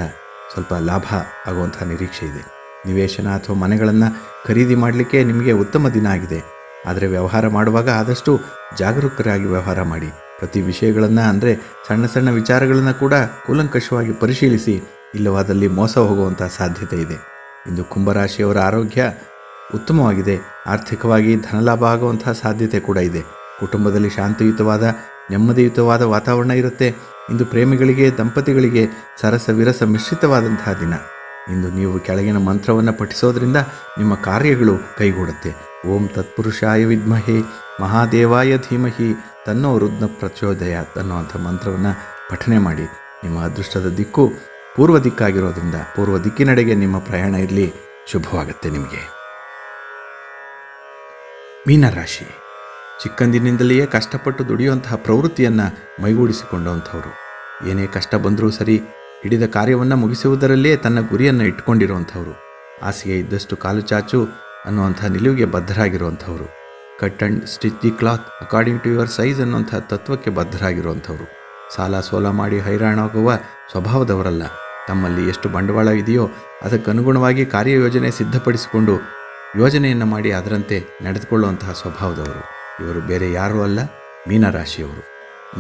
ಸ್ವಲ್ಪ ಲಾಭ ಆಗುವಂತಹ ನಿರೀಕ್ಷೆ ಇದೆ. ನಿವೇಶನ ಅಥವಾ ಮನೆಗಳನ್ನು ಖರೀದಿ ಮಾಡಲಿಕ್ಕೆ ನಿಮಗೆ ಉತ್ತಮ ದಿನ ಆಗಿದೆ. ಆದರೆ ವ್ಯವಹಾರ ಮಾಡುವಾಗ ಆದಷ್ಟು ಜಾಗರೂಕರಾಗಿ ವ್ಯವಹಾರ ಮಾಡಿ. ಪ್ರತಿ ವಿಷಯಗಳನ್ನು ಅಂದರೆ ಸಣ್ಣ ಸಣ್ಣ ವಿಚಾರಗಳನ್ನು ಕೂಡ ಕೂಲಂಕಷವಾಗಿ ಪರಿಶೀಲಿಸಿ, ಇಲ್ಲವಾದಲ್ಲಿ ಮೋಸ ಹೋಗುವಂಥ ಸಾಧ್ಯತೆ ಇದೆ. ಇಂದು ಕುಂಭರಾಶಿಯವರ ಆರೋಗ್ಯ ಉತ್ತಮವಾಗಿದೆ. ಆರ್ಥಿಕವಾಗಿ ಧನಲಾಭ ಆಗುವಂತಹ ಸಾಧ್ಯತೆ ಕೂಡ ಇದೆ. ಕುಟುಂಬದಲ್ಲಿ ಶಾಂತಿಯುತವಾದ, ನೆಮ್ಮದಿಯುತವಾದ ವಾತಾವರಣ ಇರುತ್ತೆ. ಇಂದು ಪ್ರೇಮಿಗಳಿಗೆ, ದಂಪತಿಗಳಿಗೆ ಸರಸ ವಿರಸ ಮಿಶ್ರಿತವಾದಂತಹ ದಿನ. ಇಂದು ನೀವು ಕೆಳಗಿನ ಮಂತ್ರವನ್ನು ಪಠಿಸೋದ್ರಿಂದ ನಿಮ್ಮ ಕಾರ್ಯಗಳು ಕೈಗೂಡುತ್ತೆ. ಓಂ ತತ್ಪುರುಷಾಯ ವಿದ್ಮಹೆ, ಮಹಾದೇವಾಯ ಧೀಮಹಿ, ತನ್ನೋ ರುದ್ನ ಪ್ರಚೋದಯ ಅನ್ನುವಂಥ ಮಂತ್ರವನ್ನು ಪಠನೆ ಮಾಡಿ. ನಿಮ್ಮ ಅದೃಷ್ಟದ ದಿಕ್ಕು ಪೂರ್ವ ದಿಕ್ಕಾಗಿರೋದ್ರಿಂದ ಪೂರ್ವ ದಿಕ್ಕಿನಡೆಗೆ ನಿಮ್ಮ ಪ್ರಯಾಣ ಇರಲಿ. ಶುಭವಾಗುತ್ತೆ ನಿಮಗೆ. ಮೀನರಾಶಿ. ಚಿಕ್ಕಂದಿನಿಂದಲೇ ಕಷ್ಟಪಟ್ಟು ದುಡಿಯುವಂತಹ ಪ್ರವೃತ್ತಿಯನ್ನು ಮೈಗೂಡಿಸಿಕೊಂಡಂಥವ್ರು. ಏನೇ ಕಷ್ಟ ಬಂದರೂ ಸರಿ ಹಿಡಿದ ಕಾರ್ಯವನ್ನು ಮುಗಿಸುವುದರಲ್ಲೇ ತನ್ನ ಗುರಿಯನ್ನು ಇಟ್ಕೊಂಡಿರುವಂಥವ್ರು ಆಸೆಗೆ ಇದ್ದಷ್ಟು ಕಾಲು ಚಾಚು ಅನ್ನುವಂಥ ನಿಲುವಿಗೆ ಬದ್ಧರಾಗಿರುವಂಥವ್ರು. Cut and stitch the cloth according to your size ಅನ್ನುವಂಥ ತತ್ವಕ್ಕೆ ಬದ್ಧರಾಗಿರುವಂಥವ್ರು. ಸಾಲ ಸೋಲ ಮಾಡಿ ಹೈರಾಣಾಗುವ ಸ್ವಭಾವದವರಲ್ಲ. ತಮ್ಮಲ್ಲಿ ಎಷ್ಟು ಬಂಡವಾಳ ಇದೆಯೋ ಅದಕ್ಕನುಗುಣವಾಗಿ ಕಾರ್ಯಯೋಜನೆ ಸಿದ್ಧಪಡಿಸಿಕೊಂಡು ಯೋಜನೆಯನ್ನು ಮಾಡಿ ಅದರಂತೆ ನಡೆದುಕೊಳ್ಳುವಂತಹ ಸ್ವಭಾವದವರು. ಇವರು ಬೇರೆ ಯಾರೂ ಅಲ್ಲ, ಮೀನರಾಶಿಯವರು.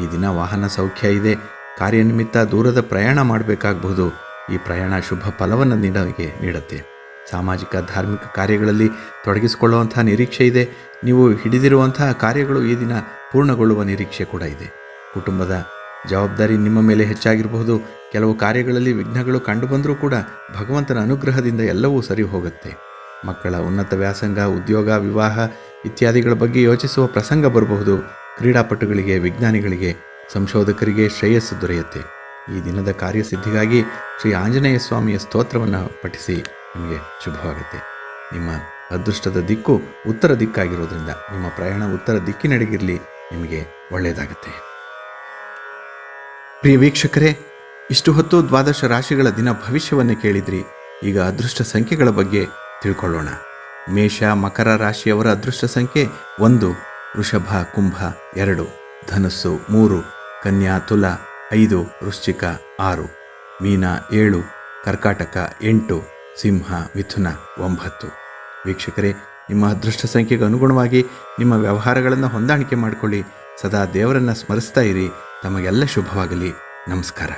ಈ ದಿನ ವಾಹನ ಸೌಖ್ಯ ಇದೆ ಕಾರ್ಯನಿಮಿತ್ತ ದೂರದ ಪ್ರಯಾಣ ಮಾಡಬೇಕಾಗಬಹುದು. ಈ ಪ್ರಯಾಣ ಶುಭ ಫಲವನ್ನು ನೀಡೋಕೆ ನೀಡುತ್ತೆ. ಸಾಮಾಜಿಕ, ಧಾರ್ಮಿಕ ಕಾರ್ಯಗಳಲ್ಲಿ ತೊಡಗಿಸಿಕೊಳ್ಳುವಂತಹ ನಿರೀಕ್ಷೆ ಇದೆ. ನೀವು ಹಿಡಿದಿರುವಂತಹ ಕಾರ್ಯಗಳು ಈ ದಿನ ಪೂರ್ಣಗೊಳ್ಳುವ ನಿರೀಕ್ಷೆ ಕೂಡ ಇದೆ. ಕುಟುಂಬದ ಜವಾಬ್ದಾರಿ ನಿಮ್ಮ ಮೇಲೆ ಹೆಚ್ಚಾಗಿರಬಹುದು. ಕೆಲವು ಕಾರ್ಯಗಳಲ್ಲಿ ವಿಘ್ನಗಳು ಕಂಡುಬಂದರೂ ಕೂಡ ಭಗವಂತನ ಅನುಗ್ರಹದಿಂದ ಎಲ್ಲವೂ ಸರಿ ಹೋಗುತ್ತೆ. ಮಕ್ಕಳ ಉನ್ನತ ವ್ಯಾಸಂಗ, ಉದ್ಯೋಗ, ವಿವಾಹ ಇತ್ಯಾದಿಗಳ ಬಗ್ಗೆ ಯೋಚಿಸುವ ಪ್ರಸಂಗ ಬರಬಹುದು. ಕ್ರೀಡಾಪಟುಗಳಿಗೆ, ವಿಜ್ಞಾನಿಗಳಿಗೆ ಸಂಶೋಧಕರಿಗೆ ಶ್ರೇಯಸ್ಸು ದೊರೆಯುತ್ತೆ. ಈ ದಿನದ ಕಾರ್ಯಸಿದ್ಧಿಗಾಗಿ ಶ್ರೀ ಆಂಜನೇಯ ಸ್ವಾಮಿಯ ಸ್ತೋತ್ರವನ್ನು ಪಠಿಸಿ ನಿಮಗೆ ಶುಭವಾಗುತ್ತೆ. ನಿಮ್ಮ ಅದೃಷ್ಟದ ದಿಕ್ಕು ಉತ್ತರ ದಿಕ್ಕಾಗಿರೋದ್ರಿಂದ, ನಿಮ್ಮ ಪ್ರಯಾಣ ಉತ್ತರ ದಿಕ್ಕಿನಡೆಗಿರಲಿ ನಿಮಗೆ ಒಳ್ಳೆಯದಾಗುತ್ತೆ. ಪ್ರಿಯ ವೀಕ್ಷಕರೇ, ಇಷ್ಟು ಹೊತ್ತು ದ್ವಾದಶ ರಾಶಿಗಳ ದಿನ ಭವಿಷ್ಯವನ್ನು ಕೇಳಿದ್ರಿ. ಈಗ ಅದೃಷ್ಟ ಸಂಖ್ಯೆಗಳ ಬಗ್ಗೆ ತಿಳ್ಕೊಳ್ಳೋಣ. ಮೇಷ, ಮಕರ ರಾಶಿಯವರ ಅದೃಷ್ಟ ಸಂಖ್ಯೆ ಒಂದು, ವೃಷಭ, ಕುಂಭ ಎರಡು, ಧನಸ್ಸು ಮೂರು ಕನ್ಯಾ ತುಲ, ಐದು, ವೃಶ್ಚಿಕ, ಆರು, ಮೀನ, ಏಳು, ಕರ್ಕಾಟಕ, ಎಂಟು, ಸಿಂಹ, ಮಿಥುನ, ಒಂಬತ್ತು. ವೀಕ್ಷಕರೇ, ನಿಮ್ಮ ಅದೃಷ್ಟ ಸಂಖ್ಯೆಗೆ ಅನುಗುಣವಾಗಿ ನಿಮ್ಮ ವ್ಯವಹಾರಗಳನ್ನು ಹೊಂದಾಣಿಕೆ ಮಾಡಿಕೊಳ್ಳಿ. ಸದಾ ದೇವರನ್ನು ಸ್ಮರಿಸ್ತಾ ಇರಿ. ತಮಗೆಲ್ಲ ಶುಭವಾಗಲಿ. ನಮಸ್ಕಾರ.